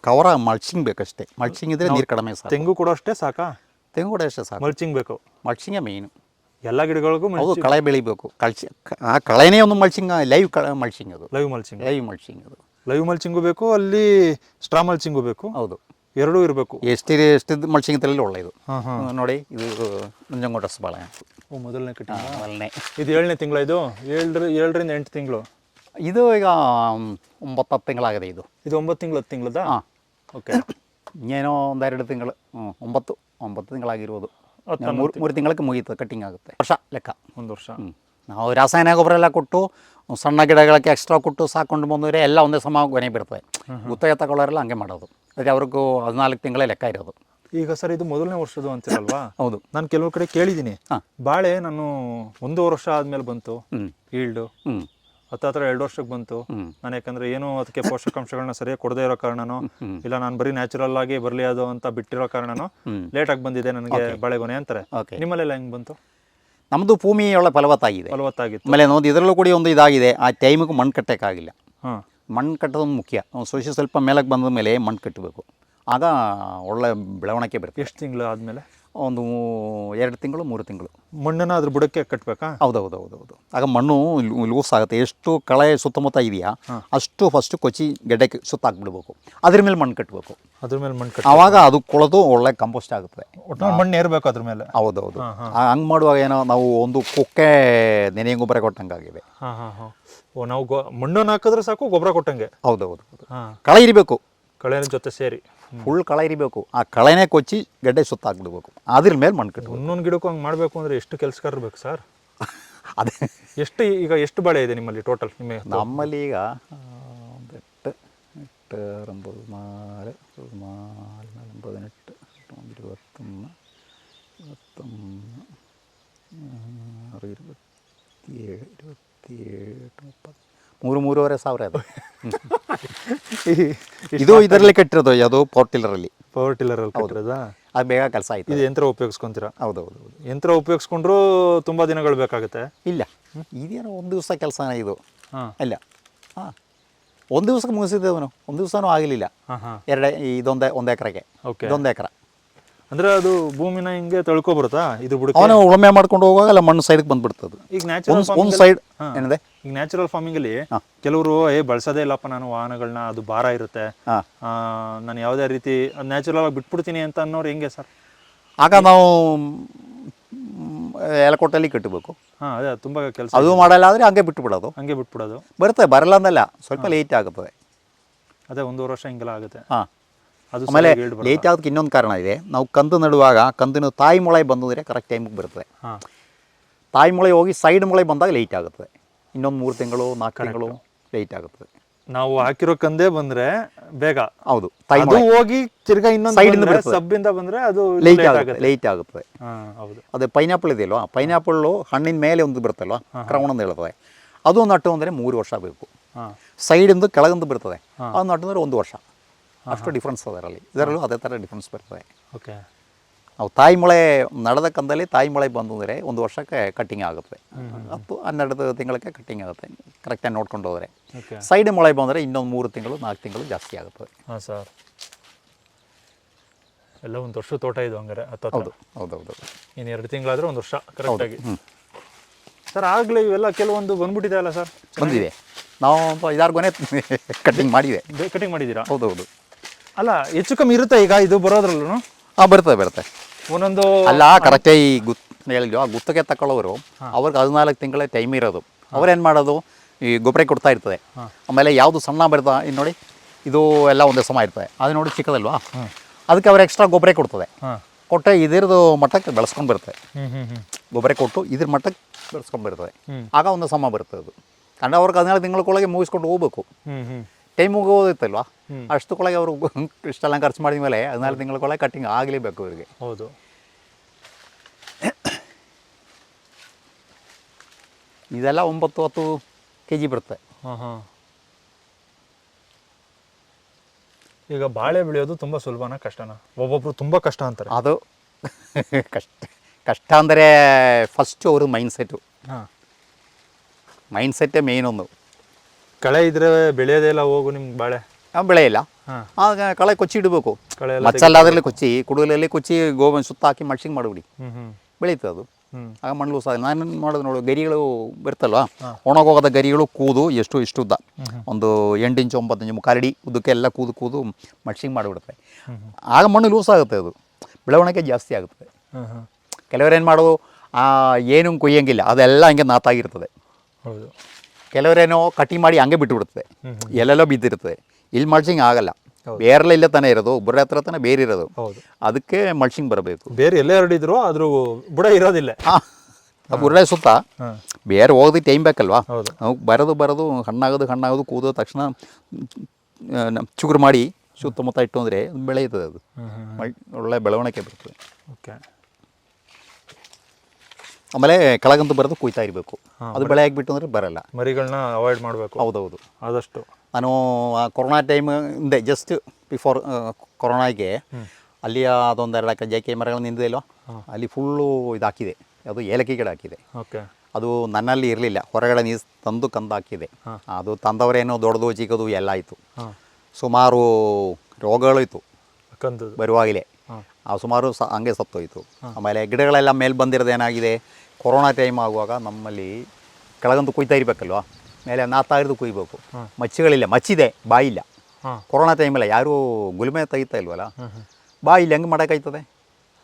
ಕವರ ಮಲ್ಚಿಂಗ್ ಬೇಕಷ್ಟೇ. ಮಲ್ಚಿಂಗ್ ಇದ್ರೆ ನೀರು ಕಡಿಮೆ ಸಾಕು. ತೆಂಗು ಕೂಡ ಅಷ್ಟೇ ಸಾಕಾ? ತೆಂಗು ಕೂಡ ಅಷ್ಟೇ ಸಾಕು. ಮಲ್ಚಿಂಗ್ ಬೇಕು. ಮಲ್ಚಿಂಗೇ ಮೇಯ್ನು ಎಲ್ಲ ಗಿಡಗಳಿಗೂ ಹೌದು ಕಳೆ ಬೆಳಿಬೇಕು. ಕಳ್ಚಿ ಆ ಕಳೆನೇ ಒಂದು ಮಲ್ಚಿಂಗ್ ಲೈವ್ ಕಳೆ ಮಲ್ಚಿಂಗ್ ಅದು. Live mulching. ಲೈವ್ ಮಲ್ಚಿಂಗ್ ಅದು. ಲೈವ್ ಮಲ್ಚಿಂಗು ಬೇಕು ಅಲ್ಲಿ ಸ್ಟ್ರಾ ಮಲ್ಚಿಂಗು ಬೇಕು. ಹೌದು. ಎರಡೂ ಇರಬೇಕು. ಎಷ್ಟಿದೆ ಎಷ್ಟಿದ್ದು ಮಲ್ಚಿಂಗ್ ಹಾಂ ಹಾಂ. ನೋಡಿ ಇದು ನಂಜನಗೂಡ ಬಾಳೆ. ಓ ಮೊದಲನೇ ಕಟ್ಟಿ ಮೊದಲನೇ. ಇದು ಏಳನೇ ತಿಂಗಳ ಇದು? ಏಳರ ಏಳರಿಂದ ಎಂಟು ತಿಂಗಳು. ಇದು ಈಗ ಒಂಬತ್ತು ಹತ್ತು ತಿಂಗಳಾಗಿದೆ ಇದು. ಇದು ಒಂಬತ್ತು ತಿಂಗಳು ಹತ್ತು ತಿಂಗಳದ? ಹಾಂ. ಓಕೆ. ಇನ್ನೇನೋ ಒಂದೆರಡು ತಿಂಗಳು ಒಂಬತ್ತು ಒಂಬತ್ತು ತಿಂಗಳಾಗಿರ್ಬೋದು. ಮೂರು ಮೂರು ತಿಂಗಳಿಗೆ ಮುಗೀತು ಕಟ್ಟಿಂಗ್ ಆಗುತ್ತೆ. ವರ್ಷ ಲೆಕ್ಕ. ಒಂದು ವರ್ಷ. ಹ್ಞೂ ನಾವು ರಾಸಾಯನಿಕ ಗೊಬ್ಬರ ಎಲ್ಲ ಕೊಟ್ಟು ಸಣ್ಣ ಗಿಡಗಳಿಗೆ ಎಕ್ಸ್ಟ್ರಾ ಕೊಟ್ಟು ಸಾಕೊಂಡು ಬಂದರೆ ಎಲ್ಲ ಒಂದೇ ಸಮ ಗೊನೆ ಬಿಡ್ತವೆ. ಗುತ್ತಿಗೆ ತಗೊಳ್ಳೋರೆಲ್ಲ ಹಂಗೆ ಮಾಡೋದು. ಅದೇ ಅವ್ರಿಗೂ ಹದಿನಾಲ್ಕು ತಿಂಗಳೇ ಲೆಕ್ಕ ಇರೋದು. ಈಗ ಸರ್ ಇದು ಮೊದಲನೇ ವರ್ಷದ್ದು ಅಂತಿರಲ್ವಾ? *coughs* ಹೌದು. ನಾನು ಕೆಲವು ಕಡೆ ಕೇಳಿದ್ದೀನಿ. ಬಾಳೆ ನಾನು ಒಂದು ವರ್ಷ ಆದ್ಮೇಲೆ ಬಂತು. ಈಲ್ಡು. ಹ್ಞೂ ಹತ್ತತ್ರ ಎರಡು ವರ್ಷಕ್ಕೆ ಬಂತು. ನಾನು ಯಾಕಂದ್ರೆ ಏನು ಅದಕ್ಕೆ ಪೋಷಕಾಂಶಗಳನ್ನ ಸರಿಯಾಗಿ ಕೊಡದೇ ಇರೋ ಕಾರಣನೋ ಇಲ್ಲ ನಾನು ಬರೀ ನ್ಯಾಚುರಲ್ ಆಗಿ ಬರಲಿ ಅದು ಅಂತ ಬಿಟ್ಟಿರೋ ಕಾರಣನೋ ಲೇಟಾಗಿ ಲೇಟ್ ಆಗಿ ಬಂದಿದೆ ನನಗೆ ಬಾಳೆಗೊನೆ ಅಂತಾರೆ. ನಿಮ್ಮಲ್ಲೆಲ್ಲ ಹೆಂಗೆ ಬಂತು? ನಮ್ಮದು ಭೂಮಿ ಒಳ್ಳೆ ಫಲವತ್ತಾಗಿದೆ. ಫಲವತ್ತಾಗಿತ್ತು. ಆಮೇಲೆ ನೋಡಿ ಇದರಲ್ಲೂ ಕೂಡ ಒಂದು ಇದಾಗಿದೆ. ಆ ಟೈಮಿಗೆ ಮಣ್ಣು ಕಟ್ಟೋಕ್ಕಾಗಿಲ್ಲ. ಹಾಂ. ಮಣ್ಣು ಕಟ್ಟೋದು ಮುಖ್ಯ. ಸೊಸೆ ಸ್ವಲ್ಪ ಮೇಲಕ್ಕೆ ಬಂದ ಮೇಲೆ ಮಣ್ಣು ಕಟ್ಟಬೇಕು. ಆಗ ಒಳ್ಳೆ ಬೆಳವಣಿಗೆ ಬರುತ್ತೆ. ಎಷ್ಟು ತಿಂಗಳು ಆದ್ಮೇಲೆ? ಒಂದು ಎರಡು ತಿಂಗಳು ಮೂರು ತಿಂಗಳು. ಮಣ್ಣನ್ನು ಅದ್ರ ಬುಡಕ್ಕೆ ಕಟ್ಟಬೇಕಾ ಹೌದು ಹೌದು ಹೌದು ಹೌದು ಆಗ ಮಣ್ಣು ಲೂಸ್ ಆಗುತ್ತೆ. ಎಷ್ಟು ಕಳೆ ಸುತ್ತಮುತ್ತ ಇದೆಯಾ ಅಷ್ಟು ಫಸ್ಟ್ ಕೊಚ್ಚಿ ಗೆಡ್ಡೆಗೆ ಸುತ್ತಾಕ್ಬಿಡ್ಬೇಕು. ಅದ್ರ ಮೇಲೆ ಮಣ್ಣು ಕಟ್ಟಬೇಕು ಅದ್ರ ಮೇಲೆ ಮಣ್ಣು ಕಟ್ಟಿ ಆವಾಗ ಅದು ಕೊಳದು ಒಳ್ಳೆ ಕಂಪೋಸ್ಟ್ ಆಗುತ್ತೆ. ಮಣ್ಣು ಏರ್ಬೇಕು ಅದ್ರ ಮೇಲೆ. ಹೌದು ಹೌದು ಹಂಗೆ ಮಾಡುವಾಗ ಏನೋ ನಾವು ಒಂದು ಕೊಕ್ಕೆ ನೆನೆ ಗೊಬ್ಬರ ಕೊಟ್ಟಂಗಾಗಿದೆ ನಾವು ಗೊ ಮಣ್ಣನ್ನು ಹಾಕಿದ್ರೆ ಸಾಕು ಗೊಬ್ಬರ ಕೊಟ್ಟಂಗೆ. ಹೌದು ಹೌದು ಹೌದು ಕಳೆ ಇರಬೇಕು. ಕಳೆನ ಜೊತೆ ಸೇರಿ. ಫುಲ್ ಕಳೆ ಇರಬೇಕು ಆ ಕಳೆನೇ ಕೊಚ್ಚಿ ಗೆಡ್ಡೆ ಸುತ್ತಾಕ್ಬಿಡ್ಬೇಕು ಅದ್ರ ಮೇಲೆ ಮಣ್ಣು ಕಟ್ಟಬೇಕು ಒಂದೊಂದು ಗಿಡಕ್ಕೂ ಹಂಗೆ ಮಾಡಬೇಕು ಅಂದ್ರೆ ಎಷ್ಟು ಕೆಲಸಗಾರರು ಬೇಕು ಸರ್ *laughs* ಅದೇ ಎಷ್ಟು ಈಗ ಎಷ್ಟು ಬಾಳೆ ಇದೆ ನಿಮ್ಮಲ್ಲಿ ಟೋಟಲ್ ನಿಮ್ಮ ನಮ್ಮಲ್ಲಿ ಈಗ ಆ, ಒಂದು എട്ട് എട്ട് ഒമ്പത് നാല് ഒരു നാല് നാല് പതിനെട്ട് ഒന്ന് ഇരുപത്തൊന്ന് ഇരുപത്തൊന്ന് ആറ് ഇരുപത്തിയേഴ് ഇരുപത്തിയേഴ് എട്ട് മുപ്പത് ಮೂರು ಮೂರುವರೆ ಸಾವಿರ ಅದು ಇದು ಇದರಲ್ಲಿ ಕಟ್ಟಿರೋದು ಟಿಲ್ಲರ್ ಅಲ್ಲಿ ಪವರ್ ಟಿಲ್ಲರ್ ಅಲ್ಲಿ ಕಟ್ಟಿರೋದಾ? ಅದು ಬೇಗ ಕೆಲಸ ಆಯ್ತು ಇದು ಯಂತ್ರ ಉಪಯೋಗಿಸ್ಕೊಂತೀರಾ? ಹೌದು ಹೌದು ಹೌದು ಯಂತ್ರ ಉಪಯೋಗಿಸ್ಕೊಂಡ್ರು ತುಂಬಾ ದಿನಗಳು ಬೇಕಾಗುತ್ತೆ. ಇಲ್ಲ. ಇದೇನೋ ಒಂದು ದಿವಸ ಕೆಲಸನ ಇದು. ಇಲ್ಲ. ಹಾಂ. ಒಂದು ದಿವಸಕ್ಕೆ ಮುಗಿಸಿದ್ದವನು ಒಂದು ದಿವಸನೂ ಆಗಲಿಲ್ಲ ಎರಡು ಇದೊಂದು ಒಂದು ಎಕರೆಗೆ. ಓಕೆ ಇದೊಂದು ಎಕರೆ. ಅಂದ್ರೆ ಅದು ಭೂಮಿನ ಹಿಂಗೆ ತಳ್ಕೊ ಬರುತ್ತಾ ಇದು ಬುಡಕ್ಕೆ? ಅವನು ಉಳುಮೆ ಮಾಡ್ಕೊಂಡು ಹೋಗುವಾಗ ಅಲ್ಲ ಮಣ್ಣು ಸೈಡ್ಗೆ ಬಂದ್ಬಿಡ್ತದೆ ಈಗ ನ್ಯಾಚುರಲ್ ಒಂದು ಸೈಡ್ ಏನಿದೆ? ಈಗ ನ್ಯಾಚುರಲ್ ಫಾರ್ಮಿಂಗ್ ಅಲ್ಲಿ ಕೆಲವರು ಏ ಬಳಸೋದೇ ಇಲ್ಲಪ್ಪ ನಾನು ವಾಹನಗಳನ್ನ ಅದು ಭಾರ ಇರುತ್ತೆ. ನಾನು ಯಾವುದೇ ರೀತಿ ನ್ಯಾಚುರಲ್ ಆಗಿ ಬಿಟ್ಬಿಡ್ತೀನಿ ಅಂತ ಅನ್ನೋರು ಹೆಂಗೆ ಸರ್? ಆಗ ನಾವು ಎಲಕೋಟಲ್ಲಿ ಕಟ್ಟಬೇಕು. ಹಾಂ ಅದೇ ತುಂಬಾ ಕೆಲಸ ಅದು ಮಾಡಲ್ಲ ಆದರೆ ಹಂಗೆ ಬಿಟ್ಬಿಡೋದು. ಹಂಗೆ ಬಿಟ್ಬಿಡೋದು. ಬರುತ್ತೆ ಬರಲ್ಲ ಅಂದಲ್ಲ ಸ್ವಲ್ಪ ಲೇಟ್ ಆಗುತ್ತದೆ. ಅದೇ ಒಂದೂವರೆ ವರ್ಷ ಹಿಂಗೆಲ್ಲ ಆಗುತ್ತೆ. ಹಾಂ. ಅದು ಆಮೇಲೆ. ಲೇಟ್ ಆಗೋದಕ್ಕೆ ಇನ್ನೊಂದು ಕಾರಣ ಇದೆ. ನಾವು ಕಂದು ನಡುವಾಗ ಕಂದಿನ ತಾಯಿ ಮೊಳೆ ಬಂದಿದ್ರೆ ಕರೆಕ್ಟ್ ಟೈಮಿಗೆ ಬರ್ತದೆ ಹಾ. ತಾಯಿ ಮೊಳೆ ಹೋಗಿ ಸೈಡ್ ಮೊಳೆ ಬಂದಾಗ ಲೇಟ್ ಆಗುತ್ತದೆ. ಇನ್ನೊಂದು ಮೂರು ತಿಂಗಳು ನಾಲ್ಕು ತಿಂಗಳು ಲೇಟ್ ಆಗುತ್ತದೆ. ನಾವು ಹಾಕಿರೋ ಕಂದೇ ಬಂದ್ರೆ ಬೇಗ. ಹೌದು ಅದು ಹೋಗಿ ತಿರ್ಗಾ ಇನ್ನೊಂದು ಸಬ್ಬಿಂದ ಬಂದ್ರೆ ಅದು ಲೇಟ್ ಆಗುತ್ತೆ ಲೇಟ್ ಆಗುತ್ತದೆ. ಹೌದು. ಅದೇ ಪೈನಾಪಲ್ ಇದೆಯಲ್ವಾ? ಪೈನಾಪಲ್ ಹಣ್ಣಿನ ಮೇಲೆ ಒಂದು ಬರುತ್ತಲ್ವಾ? ಕ್ರೌನ್ ಅಂತ ಹೇಳ್ತದೆ. ಅದು ನಟ್ಟು ಅಂದ್ರೆ ಮೂರು ವರ್ಷ ಬೇಕು. ಸೈಡ್ ಇಂದ ಕೆಳಗಿಂದ ಬರ್ತದೆ. ಅದು ನಟ್ಟು ಅಂದ್ರೆ ಒಂದು ವರ್ಷ. ಅಷ್ಟು ಡಿಫ್ರೆನ್ಸ್ ಅದರಲ್ಲಿ ಇದರಲ್ಲೂ. ಅದೇ ತರ ಡಿಫ್ರೆನ್ಸ್ ಬರ್ತದೆ. ಓಕೆ ನಾವು ತಾಯಿ ಮಳೆ ನಡೆದ ಕಂದಲ್ಲಿ ತಾಯಿ ಮಳೆ ಬಂದು ಅಂದರೆ ಒಂದು ವರ್ಷಕ್ಕೆ ಕಟ್ಟಿಂಗ್ ಆಗುತ್ತೆ. ಹತ್ತು ಹನ್ನೆರಡು ತಿಂಗಳಿಗೆ ಕಟ್ಟಿಂಗ್ ಆಗುತ್ತೆ. ಕರೆಕ್ಟಾಗಿ ನೋಡ್ಕೊಂಡು ಹೋದರೆ. ಸೈಡ್ ಮೊಳೆ ಬಂದರೆ ಇನ್ನೊಂದು ಮೂರು ತಿಂಗಳು ನಾಲ್ಕು ತಿಂಗಳು ಜಾಸ್ತಿ ಆಗುತ್ತದೆ ಹಾಂ ಸರ್. ಎಲ್ಲ ಒಂದು ವರ್ಷ ತೋಟ ಇದು ಹಂಗಾರೆ ಹೌದು ಹೌದು ಹೌದು. ಇನ್ನು ಎರಡು ತಿಂಗಳಾದರೂ ಒಂದು ವರ್ಷ ಕರೆಕ್ಟಾಗಿ ಸರ್ ಆಗಲೇ ಇವೆಲ್ಲ ಕೆಲವೊಂದು ಬಂದ್ಬಿಟ್ಟಿದೆ ಅಲ್ಲ ಸರ್? ಬಂದಿದೆ ನಾವು ಐದಾರು ಗೊನೆ ಕಟ್ಟಿಂಗ್ ಮಾಡಿದೆ ಕಟಿಂಗ್ ಮಾಡಿದ್ದೀರಾ? ಹೌದು ಹೌದು. ಅಲ್ಲ ಹೆಚ್ಚು ಕಮ್ಮಿ ಇರುತ್ತೆ ಈಗ ಇದು ಬರೋದ್ರಲ್ಲೂ ಹಾಂ ಬರ್ತದೆ ಬರುತ್ತೆ. ಒಂದೊಂದು ಅಲ್ಲ ಕರೆಕ್ಟಾಗಿ ಈ ಗುತ್ ಹೇಳಿದ್ವಿ ಆ ಗುತ್ತಿಗೆ ತಗೊಳ್ಳೋರು ಅವ್ರಿಗೆ ಹದಿನಾಲ್ಕು ತಿಂಗಳ ಟೈಮ್ ಇರೋದು. ಅವ್ರೇನು ಮಾಡೋದು? ಈ ಗೊಬ್ಬರ ಕೊಡ್ತಾ ಇರ್ತದೆ. ಆಮೇಲೆ ಯಾವುದು ಸಣ್ಣ ಬರ್ತಾ ಇನ್ನು ನೋಡಿ ಇದು ಎಲ್ಲ ಒಂದೇ ಸಮ ಇರ್ತದೆ. ಅದು ನೋಡಿ ಚಿಕ್ಕದಲ್ವಾ? ಅದಕ್ಕೆ ಅವ್ರು ಎಕ್ಸ್ಟ್ರಾ ಗೊಬ್ಬರ ಕೊಡ್ತದೆ. ಕೊಟ್ಟೆ ಇದ್ರದ್ದು ಮಟ್ಟಕ್ಕೆ ಬೆಳೆಸ್ಕೊಂಡು ಬರ್ತದೆ ಹ್ಞೂ ಗೊಬ್ಬರ ಕೊಟ್ಟು ಇದ್ರ ಮಟ್ಟಕ್ಕೆ ಬೆಳೆಸ್ಕೊಂಡು ಬರ್ತದೆ. ಆಗ ಒಂದು ಸಮ ಬರ್ತದೆ ಅದು. ಅಂದರೆ ಅವ್ರಿಗೆ ಹದಿನಾಲ್ಕು ತಿಂಗಳೊಳಗೆ ಮುಗಿಸ್ಕೊಂಡು ಹೋಗ್ಬೇಕು. ಟೈಮ್ ಮುಗೋದಿತ್ತಲ್ವಾ ಅಷ್ಟಕ್ಕೊಳಗೆ ಅವರು ಇಷ್ಟೆಲ್ಲ ಖರ್ಚು ಮಾಡಿದ ಮೇಲೆ ಹದಿನಾಲ್ಕು ತಿಂಗಳೊಳಗೆ ಕಟ್ಟಿಂಗ್ ಆಗಲೇಬೇಕು ಅವರಿಗೆ ಹೌದು. ಇದೆಲ್ಲ ಒಂಬತ್ತು ಹತ್ತು ಕೆ ಜಿ ಬರುತ್ತೆ ಈಗ ಬಾಳೆ ಬೆಳೆಯೋದು ತುಂಬ ಸುಲಭನ ಕಷ್ಟನ? ಒಬ್ಬೊಬ್ರು ತುಂಬ ಕಷ್ಟ ಅಂತಾರೆ. ಅದು *laughs* ಕಷ್ಟ ಕಷ್ಟ ಅಂದರೆ ಫಸ್ಟು ಅವರು ಮೈಂಡ್ ಸೆಟ್ಟು ಹಾಂ. ಮೈಂಡ್ ಸೆಟ್ಟೇ ಮೇಯ್ನ್ ಒಂದು. ಕಳೆ ಇದ್ರೆ ಬೆಳೆಯೋದೇ ಇಲ್ಲ ಹೋಗು ನಿಮ್ಗೆ ಬಾಳೆ. ಆ, ಬೆಳೆ ಇಲ್ಲ. ಆಗ ಕಳೆ ಕೊಚ್ಚಿ ಇಡಬೇಕು. ಕಳೆ ಎಲ್ಲ ಮಚ್ಚಲ್ಲಾದ್ರಲ್ಲಿ ಕೊಚ್ಚಿ ಕುಡುಗಲಲ್ಲಿ ಕೊಚ್ಚಿ ಗೋಬನ್ ಸುತ್ತ ಹಾಕಿ ಮಡ್ಸಿಂಗ್ ಮಾಡಿಬಿಡಿ. ಬೆಳೀತದೆ ಅದು. ಆಗ ಮಣ್ಣು ಸಹ ನಾನು ಮಾಡೋದು ನೋಡು ಗರಿಗಳು ಬರ್ತಲ್ವಾ? ಒಣಗೋಗದ ಗರಿಗಳು ಕೂದು ಎಷ್ಟು ಇಷ್ಟು ಉದ್ದ ಒಂದು ಎಂಟು ಇಂಚು ಒಂಬತ್ತು ಇಂಚು ಕರಡಿ ಉದ್ದಕ್ಕೆ ಎಲ್ಲ ಕೂದು ಕೂದು ಮಡ್ಸಿಂಗ್ ಮಾಡಿಬಿಡುತ್ತೆ ಆಗ ಮಣ್ಣು ಲೂಸ್ ಆಗುತ್ತೆ ಅದು. ಬೆಳವಣಿಗೆ ಜಾಸ್ತಿ ಆಗುತ್ತದೆ ಕೆಲವರು ಏನು ಕೆಲವರೇನು ಮಾಡೋದು ಆ, ಏನು ಕೊಯ್ಯಂಗಿಲ್ಲ. ಅದೆಲ್ಲ ಹಂಗೆ ನಾತಾಗಿರ್ತದೆ. ಹೌದು. ಕೆಲವರೇನೋ ಕಟಿಂಗ್ ಮಾಡಿ ಹಂಗೆ ಬಿಟ್ಟುಬಿಡುತ್ತೆ ಎಲ್ಲೆಲ್ಲೋ ಬಿದ್ದಿರ್ತದೆ ಇಲ್ಲಿ ಮಲ್ಚಿಂಗ್ ಆಗಲ್ಲ. ಬೇರೆಲ್ಲ ಇಲ್ಲ ತಾನೇ ಇರೋದು. ಬುರ್ರೆ ಹತ್ರ ತಾನೇ ಬೇರೆ ಇರೋದು. ಅದಕ್ಕೆ ಮಲ್ಚಿಂಗ್ ಬರಬೇಕು. ಬೇರೆ ಎಲ್ಲೇ ಹರಡಿದ್ರು ಅದ್ರ ಬುಡ ಇರೋದಿಲ್ಲ. ಆ ಬುರ್ರೆ ಸುತ್ತ. ಬೇರೆ ಹೋಗೋದು ಟೈಮ್ ಬೇಕಲ್ವಾ ನಾವು ಬರೋದು ಬರೋದು ಹಣ್ಣಾಗೋದು ಹಣ್ಣಾಗೋದು ಕೂದೋ ತಕ್ಷಣ ಚುಗುರು ಮಾಡಿ ಸುತ್ತಮುತ್ತ ಇಟ್ಟು ಅಂದರೆ ಬೆಳೆಯುತ್ತದೆ ಅದು. ಒಳ್ಳೆ ಬೆಳವಣಿಗೆ ಬರ್ತದೆ. ಓಕೆ ಆಮೇಲೆ ಕೆಳಗಂತೂ ಬರೋದು ಕುಯ್ತಾ ಇರಬೇಕು. ಅದು ಬೆಳೆ ಆಗಿಬಿಟ್ಟು ಅಂದರೆ ಬರಲ್ಲ. ಮರಿಗಳನ್ನ ಅವಾಯ್ಡ್ ಮಾಡಬೇಕು. ಹೌದೌದು. ಆದಷ್ಟು. ನಾನು ಆ ಕೊರೋನಾ ಟೈಮ್ ಹಿಂದೆ ಜಸ್ಟ್ ಬಿಫೋರ್ ಕೊರೋನಾಗೆ ಅಲ್ಲಿ ಅದೊಂದು ಎರಡು ಜೆ ಕೆ ಮರಗಳು ನಿಂತಿದೆಯಲ್ವ ಅಲ್ಲಿ ಫುಲ್ಲು ಇದು ಹಾಕಿದೆ ಅದು ಏಲಕ್ಕಿ ಗಿಡ ಹಾಕಿದೆ. ಓಕೆ. ಅದು ನನ್ನಲ್ಲಿ ಇರಲಿಲ್ಲ. ಹೊರಗಡೆ ನೀರು ತಂದು ಕಂದು ಹಾಕಿದೆ. ಅದು ತಂದವರೇನೋ ದೊಡ್ಡದು ಚಿಕ್ಕದು ಎಲ್ಲ ಆಯಿತು. ಸುಮಾರು ರೋಗಗಳು ಇತ್ತು ಬರುವಾಗಲೇ. ಸುಮಾರು ಸ ಹಂಗೆ ಸತ್ತೋಯ್ತು. ಆಮೇಲೆ ಗಿಡಗಳೆಲ್ಲ ಮೇಲೆ ಬಂದಿರೋದು ಏನಾಗಿದೆ? ಕೊರೋನಾ ಟೈಮ್ ಆಗುವಾಗ ನಮ್ಮಲ್ಲಿ ಕೆಳಗಂತೂ ಕುಯ್ತಾ ಇರಬೇಕಲ್ವಾ? ಮೇಲೆ ನಾತಾ ಕುಯ್ಬೇಕು. ಮಚ್ಚಿಗಳಿಲ್ಲ ಮಚ್ಚಿದೆ ಬಾಯಿಲ್ಲ. ಕೊರೋನಾ ಟೈಮಲ್ಲ ಯಾರೂ ಗುಲ್ಮೆ ತೆಗಿತಾ ಇಲ್ವಲ್ಲ? ಬಾಯಿಲ್ಲ ಹೆಂಗೆ ಮಾಡೋಕ್ಕಾಯ್ತದೆ?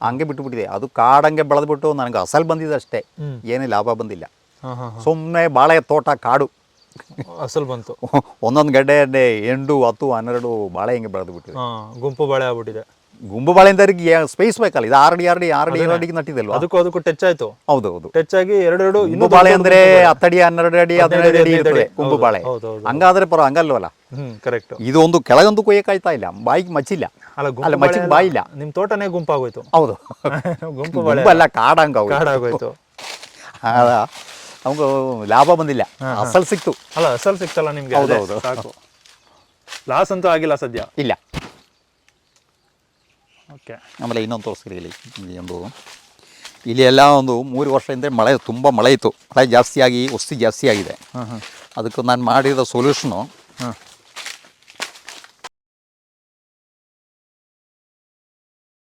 ಹಂಗೆ ಬಿಟ್ಟುಬಿಟ್ಟಿದೆ ಅದು ಕಾಡಂಗೆ ಬೆಳೆದ್ಬಿಟ್ಟು ನನಗೆ ಅಸಲು ಬಂದಿದೆ ಅಷ್ಟೇ. ಏನೇ ಲಾಭ ಬಂದಿಲ್ಲ. ಸುಮ್ಮನೆ ಬಾಳೆ ತೋಟ ಕಾಡು. ಅಸಲ್ ಬಂತು. *laughs* ಒಂದೊಂದು ಗಡ್ಡೆ ಎಂಟು ಹತ್ತು ಹನ್ನೆರಡು ಬಾಳೆ ಹಿಂಗೆ ಬೆಳೆದು ಬಿಟ್ಟಿದೆ ಗುಂಪು ಬಾಳೆ ಆಗ್ಬಿಟ್ಟಿದೆ. ಗುಂಬು ಬಾಳೆ ಅಂತರಿಗೆ ಸ್ಪೇಸ್ ಬೇಕಲ್ಲ ಇದು ಆರಡಿ ಆರಡಿ ಆರಡಿ ಅಡಿಗೆ ನಟ್ಟಿದಲ್ವಾ ಅದಕ್ಕೂ ಅದಕ್ಕೂ ಟಚ್ ಆಯ್ತು. ಹೌದು ಹೌದು ಟಚ್ ಆಗಿ ಎರಡೆರಡು ಗುಂಬು ಬಾಳೆ ಅಂದ್ರೆ ಹತ್ತಡಿ ಹನ್ನೆರಡು ಅಡಿ ಹದಿನೈದು ಅಡಿ ಇರ್ತದೆ ಗುಂಬು ಬಾಳೆ. ಹಂಗಾದ್ರೆ ಪರ ಹಂಗಲ್ವಲ್ಲ? ಕರೆಕ್ಟ್. ಇದು ಒಂದು ಕೆಳಗಂತೂ ಕೊಯ್ಯಕ್ಕಾಯ್ತಾ ಇಲ್ಲ ಬಾಯಿಗೆ ಮಚ್ಚಿಲ್ಲ. ಅಲ್ಲ ಮಚ್ಚಿಗೆ ಬಾಯಿ ಇಲ್ಲ ನಿಮ್ ತೋಟನೇ ಗುಂಪಾಗೋಯ್ತು. ಹೌದು. *laughs* ಗುಂಪು ಬಾಳೆ. ಅಲ್ಲ ಕಾಡಂಗ ಕಾಡಾಗೋಯ್ತು. *laughs* ನಮಗೂ ಲಾಭ ಬಂದಿಲ್ಲ. ಅಸಲ್ ಸಿಕ್ತು. ಅಲ್ಲ ಅಸಲ್ ಸಿಕ್ತಲ್ಲ ನಿಮ್ಗೆ ಹೌದು, ಹೌದು. ಲಾಸ್ ಅಂತೂ ಆಗಿಲ್ಲ ಸದ್ಯ. ಇಲ್ಲ. ಓಕೆ ಆಮೇಲೆ ಇನ್ನೊಂದು ತೋರಿಸ್ರಿ ಇಲ್ಲಿ. ಇಲ್ಲಿ ಒಂದು ಇಲ್ಲಿ ಎಲ್ಲ ಒಂದು ಮೂರು ವರ್ಷ ಹಿಂದೆ ಮಳೆ ತುಂಬ ಮಳೆ ಇತ್ತು. ಮಳೆ ಜಾಸ್ತಿಯಾಗಿ ವಸ್ತಿ ಜಾಸ್ತಿ ಆಗಿದೆ ಅದಕ್ಕೆ ನಾನು ಮಾಡಿರೋ ಸೊಲ್ಯೂಷನು ಹಾಂ